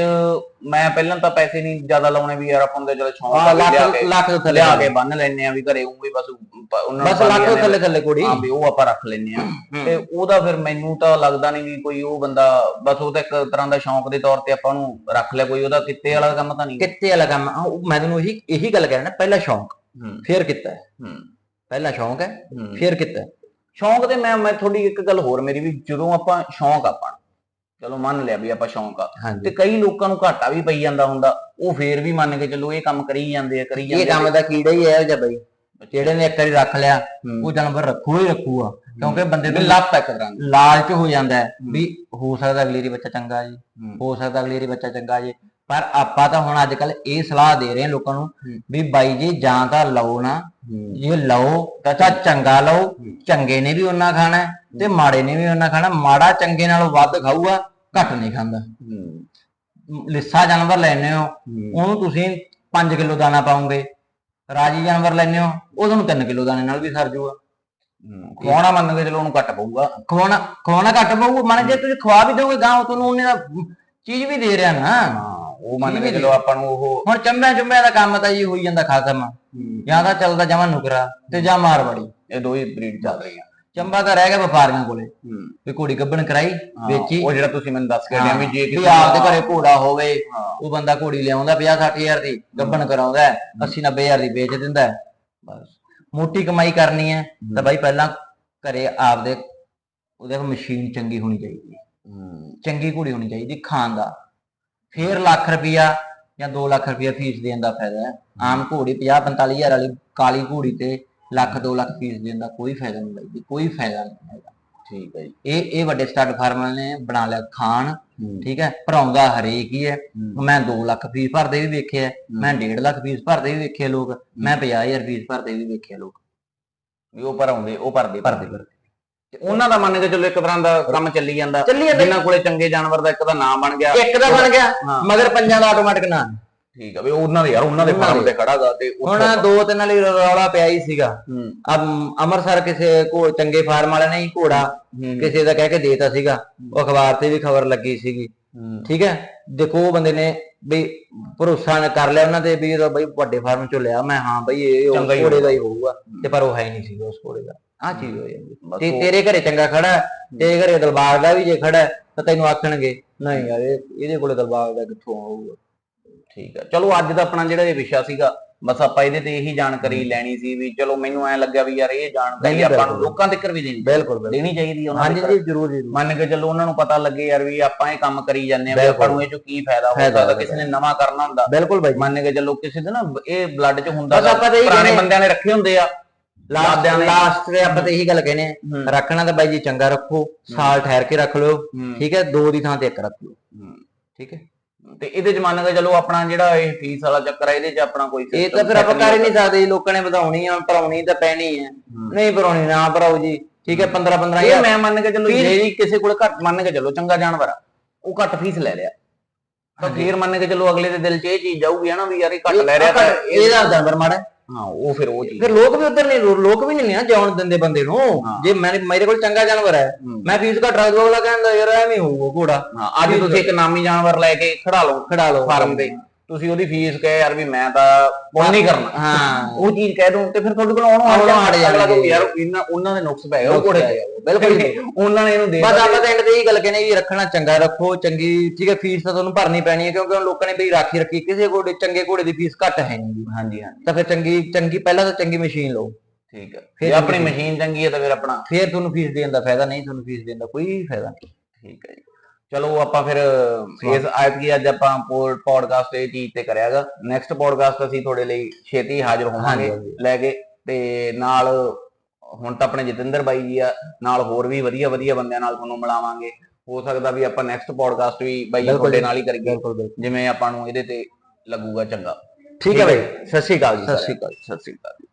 ਮੈਂ ਪਹਿਲਾਂ ਤਾਂ ਪੈਸੇ ਨਹੀਂ ਜ਼ਿਆਦਾ ਲਾਉਣੇ ਵੀ ਯਾਰ ਆਪਾਂ ਨੂੰ ਚਲੋ ਸ਼ੌਂਕ ਆ ਲੱਖ ਲੱਖ ਥੱਲੇ ਲਿਆ ਕੇ ਬੰਨ ਲੈਨੇ ਆ ਵੀ ਘਰੇ ਉਹ ਵੀ ਬਸ ਉਹਨਾਂ ਨੂੰ ਬਸ ਲੱਖ ਥੱਲੇ ਥੱਲੇ ਕੁੜੀ। ਹਾਂ ਵੀ ਉਹ ਆਪਾਂ ਰੱਖ ਲੈਨੇ ਆ ਤੇ ਉਹਦਾ ਫਿਰ ਮੈਨੂੰ ਤਾਂ ਲੱਗਦਾ ਨਹੀਂ ਵੀ ਕੋਈ ਉਹ ਬੰਦਾ ਬਸ ਉਹ ਤਾਂ ਇੱਕ ਤਰ੍ਹਾਂ ਦਾ ਸ਼ੌਂਕ ਦੇ ਤੌਰ ਤੇ ਆਪਾਂ ਨੂੰ ਰੱਖ ਲਿਆ ਕੋਈ ਉਹਦਾ ਕਿੱਤੇ ਵਾਲਾ ਕੰਮ ਤਾਂ ਨਹੀਂ। ਕਿੱਤੇ ਵਾਲਾ ਕੰਮ ਆ, ਮੈਂ ਤੁਹਾਨੂੰ ਇਹੀ ਇਹੀ ਗੱਲ ਕਹਿਣਾ ਪਹਿਲਾ ਸ਼ੌਂਕ। ਫੇਰ ਕੀਤਾ ਹੈ। ਹੂੰ। ਪਹਿਲਾ ਸ਼ੌਂਕ ਹੈ ਹੂੰ। ਫੇਰ ਕੀਤਾ ਹੈ। ਸ਼ੌਂਕ ਤੇ ਮੈਂ ਮੈਂ ਤੁਹਾਡੀ ਇੱਕ ਗੱਲ ਹੋਰ ਮੇਰੀ ਵੀ ਜਦੋਂ ਆਪਾਂ ਸ਼ੌਂਕ ਆਪਾਂ ਚਲੋ ਮੰਨ ਲਿਆ ਵੀ ਆਪਾਂ ਸ਼ੌਂਕ ਆ ਤੇ ਕਈ ਲੋਕਾਂ ਨੂੰ ਘਾਟਾ ਵੀ ਪਈ ਜਾਂਦਾ ਹੁੰਦਾ ਉਹ ਫੇਰ ਵੀ ਮੰਨ ਕੇ ਚੱਲੋ ਇਹ ਕੰਮ ਕਰੀ ਜਾਂਦੇ ਆ ਕਰੀ ਜਾਂਦੇ ਇਹ ਕੰਮ ਦਾ ਕੀੜਾ ਹੀ ਹੈ ਜਾਂ ਬਈ। ਜਿਹੜੇ ਨੇ ਇੱਕ ਵਾਰੀ ਰੱਖ ਲਿਆ ਹੂੰ। ਉਹ ਜਾਨਵਰ ਰੱਖੂ ਹੀ ਰੱਖੂਗਾ ਕਿਉਂਕਿ ਬੰਦੇ ਨੂੰ ਲੱਤ ਤਰ੍ਹਾਂ ਦੀ ਲਾਲਚ ਹੋ ਜਾਂਦਾ ਹੈ ਵੀ ਹੋ ਸਕਦਾ ਅਗਲੀ ਵਾਰੀ ਬੱਚਾ ਚੰਗਾ ਜੀ ਹੂੰ। ਹੋ ਸਕਦਾ ਅਗਲੀ ਵਾਰੀ ਬੱਚਾ ਚੰਗਾ ਜੀ। ਪਰ ਆਪਾਂ ਤਾਂ ਹੁਣ ਅੱਜ ਕੱਲ ਇਹ ਸਲਾਹ ਦੇ ਰਹੇ ਹਾਂ ਲੋਕਾਂ ਨੂੰ। ਵੀ ਬਾਈ ਜੀ ਜਾਂ ਤਾਂ ਲਓ ਨਾ। ਜੇ ਲਓ ਤਾਂ ਚੰਗਾ ਲਓ ਚੰਗੇ ਨੇ ਵੀ ਉਹਨਾਂ ਖਾਣਾ ਤੇ ਮਾੜੇ ਨੇ ਵੀ ਉਹਨਾਂ ਖਾਣਾ ਮਾੜਾ ਚੰਗੇ ਨਾਲੋਂ ਵੱਧ ਖਾਊਗਾ ਘੱਟ ਨਹੀਂ ਖਾਂਦਾ। ਲਿੱਸਾ ਜਾਨਵਰ ਲੈਣੇ ਹੋ। ਉਹਨੂੰ ਤੁਸੀਂ 5 ਕਿਲੋ ਦਾਣਾ ਪਾਉਂਗੇ ਰਾਜੀ ਜਾਨਵਰ ਲੈਣੇ ਹੋ ਉਹ ਤੁਹਾਨੂੰ 3 ਕਿਲੋ ਦਾਣੇ ਨਾਲ ਵੀ ਸਰ ਜਾਊਗਾ। ਖਵਾਉਣਾ ਮੰਨ ਕੇ ਚਲੋ ਉਹਨੂੰ ਘੱਟ ਪਊਗਾ ਖਵਾਉਣਾ ਖਵਾਉਣਾ ਘੱਟ ਪਊਗਾ ਮਨ ਜੇ ਤੁਸੀਂ ਖਵਾ ਵੀ ਦੋਗੇ ਗਾਂ ਤੁਹਾਨੂੰ ਉਹਨੇ ਦਾ ਚੀਜ਼ ਵੀ ਦੇ ਰਿਹਾ ਨਾ ਉਹ ਮੰਨ ਕੇ ਚਲੋ ਆਪਾਂ ਨੂੰ ਉਹ ਹੁਣ ਚੰਬਿਆਂ ਚੁੰਬਿਆਂ ਦਾ ਕੰਮ ਤਾਂ ਜੀ ਹੋਈ ਜਾਂਦਾ ਖਾਸਮ ਜਾਂ ਤਾਂ ਚੱਲਦਾ ਜਮਾ ਨੁਕਰਾ ਤੇ ਜਾਂ ਮਾਰਵਾੜੀ ਇਹ ਦੋ ਹੀ ਬਰੀਡ ਚੱਲ ਰਹੀਆਂ। ਚੰਬਾ ਤਾਂ ਰਹਿ ਗਿਆ ਵਪਾਰੀਆਂ ਕੋਲੇ। ਵੀ ਘੋੜੀ ਗੱਬਣ ਕਰਾਈ ਵੇਚੀ। ਉਹ ਜਿਹੜਾ ਤੁਸੀਂ ਮੈਨੂੰ ਦੱਸ ਕੇ ਹਟਿਆ ਵੀ ਜੇ ਕਿਸੇ ਆਪਦੇ ਘਰੇ ਘੋੜਾ ਹੋਵੇ। ਉਹ ਬੰਦਾ ਘੋੜੀ ਲਿਆਉਂਦਾ 50 60000 ਦੀ ਗੱਬਣ ਕਰਾਉਂਦਾ 80 90000 ਦੀ ਵੇਚ ਦਿੰਦਾ। ਬਸ। ਮੋਟੀ ਕਮਾਈ ਕਰਨੀ ਹੈ ਤਾਂ ਬਾਈ ਪਹਿਲਾਂ ਘਰੇ ਆਪਦੇ ਉਹਦੇ ਮਸ਼ੀਨ ਚੰਗੀ ਹੋਣੀ ਚਾਹੀਦੀ ਹੂੰ। ਚੰਗੀ ਘੋੜੀ ਹੋਣੀ ਚਾਹੀਦੀ ਖਾਣ ਦਾ। ਫੇਰ ਲੱਖ ਰੁਪਿਆ ਜਾਂ 2 ਲੱਖ ਰੁਪਿਆ ਫੀਸ ਦੇਣ ਦਾ ਫਾਇਦਾ ਹੈ। ਆਮ ਘੋੜੀ 50 45000 ਵਾਲੀ ਕਾਲੀ ਘੋੜੀ ਤੇ ਲੱਖ 2 ਲੱਖ ਫੀਸ ਦੇਣ ਦਾ ਕੋਈ ਫਾਇਦਾ ਨਹੀਂ ਲੱਗਦੀ ਕੋਈ ਫਾਇਦਾ ਨਹੀਂ ਹੈਗਾ। ਠੀਕ ਹੈ ਜੀ। ਇਹ ਇਹ ਵੱਡੇ ਸਟੱਡ ਫਾਰਮਰ ਨੇ ਬਣਾ ਲਿਆ ਹੂੰ। ਠੀਕ ਹੈ ਭਰਾਉਂਦਾ ਹਰੇਕ ਹੀ ਹੈ। ਮੈਂ 2 ਲੱਖ ਫੀਸ ਭਰਦੇ ਵੀ ਵੇਖੇ ਆ ਮੈਂ 1.5 ਲੱਖ ਫੀਸ ਭਰਦੇ ਵੀ ਵੇਖੇ ਆ ਲੋਕ ਮੈਂ 50000 ਫੀਸ ਭਰਦੇ ਵੀ ਵੇਖੇ ਆ ਲੋਕ। ਵੀ ਉਹ ਭਰਾਉਂਦੇ ਉਹ ਭਰਦੇ ਭਰਦੇ ਭਰਦੇ। ਤੇ ਉਹਨਾਂ ਦਾ ਮੰਨ ਕੇ ਚਲੋ ਇੱਕ ਤਰ੍ਹਾਂ ਦਾ ਕੰਮ ਚੱਲੀ ਜਾਂਦਾ। ਚੱਲੀ ਜਾਂਦਾ ਜਿਨ੍ਹਾਂ ਕੋਲੇ ਚੰਗੇ ਜਾਨਵਰ ਦਾ ਇੱਕ ਦਾ ਨਾਮ ਬਣ ਗਿਆ। ਇੱਕ ਦਾ ਬਣ ਗਿਆ ਹਾਂ। ਮਗਰ ਪੰਜਾਂ ਦਾ ਆਟੋਮੈਟਿਕ ਨਾ। ਠੀਕ ਆ ਵੀ ਉਹਨਾਂ ਦੇ ਯਾਰ ਉਹਨਾਂ ਦੇ ਉਹਨਾਂ ਫਾਰਮ। ਤੇ ਖੜਾਗਾ ਤੇ ਹੁਣ ਦੋ ਤਿੰਨ ਵਾਲੀ ਰੌਲਾ ਪਿਆ ਹੀ ਸੀਗਾ। ਹੂੰ। ਅੰਮ੍ਰਿਤਸਰ ਕਿਸੇ ਕੋ ਚੰਗੇ ਫਾਰਮ ਵਾਲੇ ਨੇ ਹੀ ਘੋੜਾ ਹੂੰ। ਕਿਸੇ ਦਾ ਕਹਿ ਕੇ ਦੇਤਾ ਸੀਗਾ। ਉਹ ਅਖਬਾਰ ਤੇ ਵੀ ਖਬਰ ਲੱਗੀ ਸੀਗੀ। ਹੂੰ। ਠੀਕ ਹੈ? ਦੇਖੋ ਉਹ ਬੰਦੇ ਨੇ ਵੀ ਭਰੋਸਾ ਨਾ ਕਰ ਲਿਆ ਉਹਨਾਂ ਤੇ ਵੀ ਇਹਦਾ ਬਈ ਵੱਡੇ ਫਾਰਮ ਚੋਂ ਲਿਆ। ਮੈਂ ਹਾਂ ਬਈ ਇਹ ਉਸ ਚੰਗਾ ਹੀ ਘੋੜੇ ਦਾ ਹੀ ਹੋਊਗਾ। ਤੇ ਪਰ ਉਹ ਹੈ ਹੀ ਨਹੀਂ ਸੀਗਾ ਉਸ ਘੋੜੇ ਦਾ। ਆ ਚੀਜ਼ ਹੋ ਜਾਂਦੀ ਤੇ ਤੇਰੇ ਘਰੇ ਚੰਗਾ ਖੜਾ ਤੇਰੇ ਘਰੇ ਦਲਬਾਗ ਦਾ ਵੀ ਜੇ ਖੜਾ ਤਾਂ ਤੈਨੂੰ ਆਖਣਗੇ ਨਹੀਂ ਯਾਰ ਇਹ ਇਹਦੇ ਕੋਲੇ ਦਲਬਾਗ ਦਾ ਕਿੱਥੋਂ ਆਊਗਾ? ਠੀਕ ਆ। ਚਲੋ ਅੱਜ ਦਾ ਆਪਣਾ ਜਿਹੜਾ ਇਹ ਵਿਸ਼ਾ ਸੀਗਾ ਬਸ ਆਪਾਂ ਇਹਦੇ ਤੇ ਇਹੀ ਜਾਣਕਾਰੀ ਲੈਣੀ ਸੀ ਵੀ ਚਲੋ ਮੈਨੂੰ ਐ ਲੱਗਿਆ ਵੀ ਯਾਰ ਇਹ ਜਾਣਕਾਰੀ ਆਪਾਂ ਨੂੰ। ਲੋਕਾਂ ਤੱਕ ਵੀ ਦੇਣੀ ਬਿਲਕੁਲ ਦੇਣੀ ਚਾਹੀਦੀ ਉਹਨਾਂ ਹਾਂਜੀ। ਜੀ ਜਰੂਰ ਜੀ ਮੰਨ ਕੇ ਚੱਲੋ ਉਹਨਾਂ ਨੂੰ ਪਤਾ ਲੱਗੇ ਯਾਰ ਵੀ ਆਪਾਂ ਇਹ ਕੰਮ ਕਰੀ ਜਾਂਦੇ ਆ ਵੀ ਆਪਾਂ ਨੂੰ ਇਹ ਚੋਂ ਕੀ ਫਾਇਦਾ ਹੋ ਸਕਦਾ ਕਿਸੇ ਨੇ ਨਵਾਂ ਕਰਨਾ ਹੁੰਦਾ। ਬਿਲਕੁਲ ਬਾਈ ਮੰਨ ਕੇ ਚੱਲੋ ਕਿਸੇ ਦੇ ਨਾ ਇਹ ਬਲੱਡ 'ਚ ਹੁੰਦਾ ਪੁਰਾਣੇ ਬੰਦਿਆਂ ਨੇ ਰੱਖੇ ਹੁੰਦੇ ਆ। ਲਾਸਟ ਦਾਦਿਆਂ ਨੇ- ਲਾਸਟ ਤੇ ਆਪਾਂ ਤਾਂ ਇਹੀ ਗੱਲ ਕਹਿੰਦੇ ਆ। ਹੂੰ। ਰੱਖਣਾ ਤਾਂ ਬਾਈ ਜੀ ਚੰਗਾ ਰੱਖੋ ਸਾਲ ਠਹਿਰ ਕੇ ਰੱਖ ਲਓ ਹੂੰ। ਠੀਕ ਹੈ ਦੋ ਦੀ ਥਾਂ ਤੇ ਇੱਕ ਰੱਖ ਲਓ। ਹੂੰ। ਠੀਕ ਹੈ। ਤੇ ਇਹਦੇ 'ਚ ਮੰਨ ਕੇ ਚੱਲੋ ਆਪਣਾ ਜਿਹੜਾ ਇਹ ਫੀਸ ਵਾਲਾ ਚੱਕਰ ਆ ਇਹਦੇ 'ਚ ਆਪਣਾ ਕੋਈ ਇਹ ਤਾਂ ਫਿਰ ਆਪਾਂ ਕਰ ਹੀ ਨਹੀਂ ਸਕਦੇ ਲੋਕਾਂ ਨੇ ਵਧਾਉਣੀ ਆ ਭਰਾਉਣੀ ਤਾਂ ਪੈਣੀ ਹੈ। ਨਹੀਂ ਭਰਾਉਣੀ ਨਾ ਭਰਾਓ ਜੀ ਠੀਕ ਹੈ 15 15 ਇਹ ਮੈਂ ਮੰਨ ਕੇ ਚੱਲੋ ਜੇ ਕਿਸੇ ਕੋਲ ਘੱਟ ਮੰਨ ਕੇ ਚੱਲੋ ਚੰਗਾ ਜਾਨਵਰ ਆ ਉਹ ਘੱਟ ਫੀਸ ਲੈ ਰਿਹਾ ਤਾਂ ਫੇਰ ਮੰਨ ਕੇ ਚੱਲੋ ਅਗਲੇ ਦੇ ਦਿਲ 'ਚ ਇਹ ਚੀਜ਼ ਜਾਊਗੀ ਹਨਾ ਵੀ ਯਾਰ ਇਹ ਘੱਟ ਲੈ ਰਿਹਾ ਤਾਂ ਇਹ ਇਹਦਾ ਜਾਨਵਰ ਮਾੜਾ। ਹੈ। ਉਹ ਫਿਰ ਉਹ ਚੀਜ਼ ਫਿਰ ਲੋਕ ਵੀ ਉਧਰ ਨਹੀਂ ਲੋਕ ਵੀ ਨਹੀਂ ਨਾ ਜਾਣ ਦਿੰਦੇ ਬੰਦੇ ਨੂੰ ਜੇ ਮੈਂ ਮੇਰੇ ਕੋਲ ਚੰਗਾ ਜਾਨਵਰ ਹੈ। ਮੈਂ ਫੀਸ ਘੱਟ ਰੱਖ ਦੂੰਗਾ ਅਗਲਾ ਕਹਿੰਦਾ ਯਾਰ ਐਵੇਂ ਹੋਊਗਾ ਘੋੜਾ ਹਾਂ ਅੱਜ ਤੁਸੀਂ ਇੱਕ ਨਾਮੀ ਜਾਨਵਰ ਲੈ ਕੇ ਖੜਾ ਲਓ ਖੜਾ ਲਓ ਫਾਰਮ ਤੇ ਤੁਸੀਂ ਉਹਦੀ ਫੀਸ ਕਹੇ ਯਾਰ ਵੀ ਮੈਂ ਤਾਂ ਪੁੰਨ ਨਹੀਂ ਕਰਨਾ। ਹਾਂ। ਉਹ ਚੀਜ਼ ਕਹਿ ਦੂੰ ਤੇ ਫਿਰ ਤੁਹਾਡੇ ਕੋਲ ਆਉਣੋਂ ਆਉਣੋਂ ਹਟ। ਕਹੂ ਯਾਰ ਇਹਨਾਂ ਉਹਨਾਂ ਦੇ ਨੁਕਸ ਪੈ ਗਏ ਉਹ ਤੇ ਬਿਲਕੁਲ। ਉਹਨਾਂ ਨੇ ਇਹਨੂੰ ਦੇ ਬਸ ਆਪਾਂ ਤਾਂ ਐਂਡ ਤੇ ਇਹ ਗੱਲ ਕਹਿੰਦੇ ਵੀ ਰੱਖਣਾ ਚੰਗਾ ਰੱਖੋ ਚੰਗੀ ਠੀਕ ਹੈ ਫੀਸ ਤਾਂ ਤੁਹਾਨੂੰ ਭਰਨੀ ਪੈਣੀ ਹੈ ਕਿਉਂਕਿ ਹੁਣ ਲੋਕਾਂ ਨੇ ਬਈ ਰਾਖੀ ਰੱਖੀ ਕਿਸੇ ਘੋੜੇ ਚੰਗੇ ਘੋੜੇ ਦੀ ਫੀਸ ਘੱਟ ਹੈ ਨਹੀਂ ਹਾਂਜੀ ਹਾਂਜੀ। ਤਾਂ ਫਿਰ ਚੰਗੀ ਚੰਗੀ ਪਹਿਲਾਂ ਤਾਂ ਚੰਗੀ ਮਸ਼ੀਨ ਲਓ। ਠੀਕ ਹੈ। ਫਿਰ ਆਪਣੀ ਮਸ਼ੀਨ ਚੰਗੀ ਹੈ ਤਾਂ ਫਿਰ ਆਪਣਾ ਫਿਰ ਤੁਹਾਨੂੰ ਫੀਸ ਦੇਣ ਦਾ ਫਾਇਦਾ ਨਹੀਂ ਤੁਹਾਨੂੰ ਫੀਸ ਦੇਣ ਦਾ ਕੋਈ ਫਾਇਦਾ ਨਹੀਂ। ਠੀਕ ਹੈ ਜੀ। ਚਲੋ ਆਪਾਂ ਫਿਰ ਇਸ ਆਇਤ ਕੀ ਅੱਜ ਆਪਾਂ ਪੋਡਕਾਸਟ ਇਹ ਚੀਜ਼ ਤੇ ਕਰਿਆਗਾ। ਨੈਕਸਟ ਪੋਡਕਾਸਟ ਅਸੀਂ ਤੁਹਾਡੇ ਲਈ ਛੇਤੀ ਹਾਜ਼ਰ ਹੋਵਾਂਗੇ। ਲੈ ਕੇ ਤੇ ਨਾਲ ਹੁਣ ਤਾਂ ਆਪਣੇ ਜਤਿੰਦਰ ਬਾਈ ਜੀ ਆ ਨਾਲ ਹੋਰ ਵੀ ਵਧੀਆ ਵਧੀਆ ਬੰਦਿਆਂ ਨਾਲ ਤੁਹਾਨੂੰ ਮਿਲਾਵਾਂਗੇ। ਹੋ ਸਕਦਾ ਵੀ ਆਪਾਂ ਨੈਕਸਟ ਪੋਡਕਾਸਟ ਵੀ ਬਾਈ ਤੁਹਾਡੇ। ਨਾਲ ਹੀ ਕਰੀਏ ਜਿਵੇਂ ਆਪਾਂ ਨੂੰ ਇਹਦੇ ਤੇ ਲੱਗੂਗਾ ਚੰਗਾ। ਠੀਕ ਹੈ ਬਾਈ। ਸਤਿ ਸ਼੍ਰੀ ਅਕਾਲ ਜੀ ਸਤਿ ਸ਼੍ਰੀ ਅਕਾਲ। ਸਤਿ ਸ਼੍ਰੀ ਅਕਾਲ।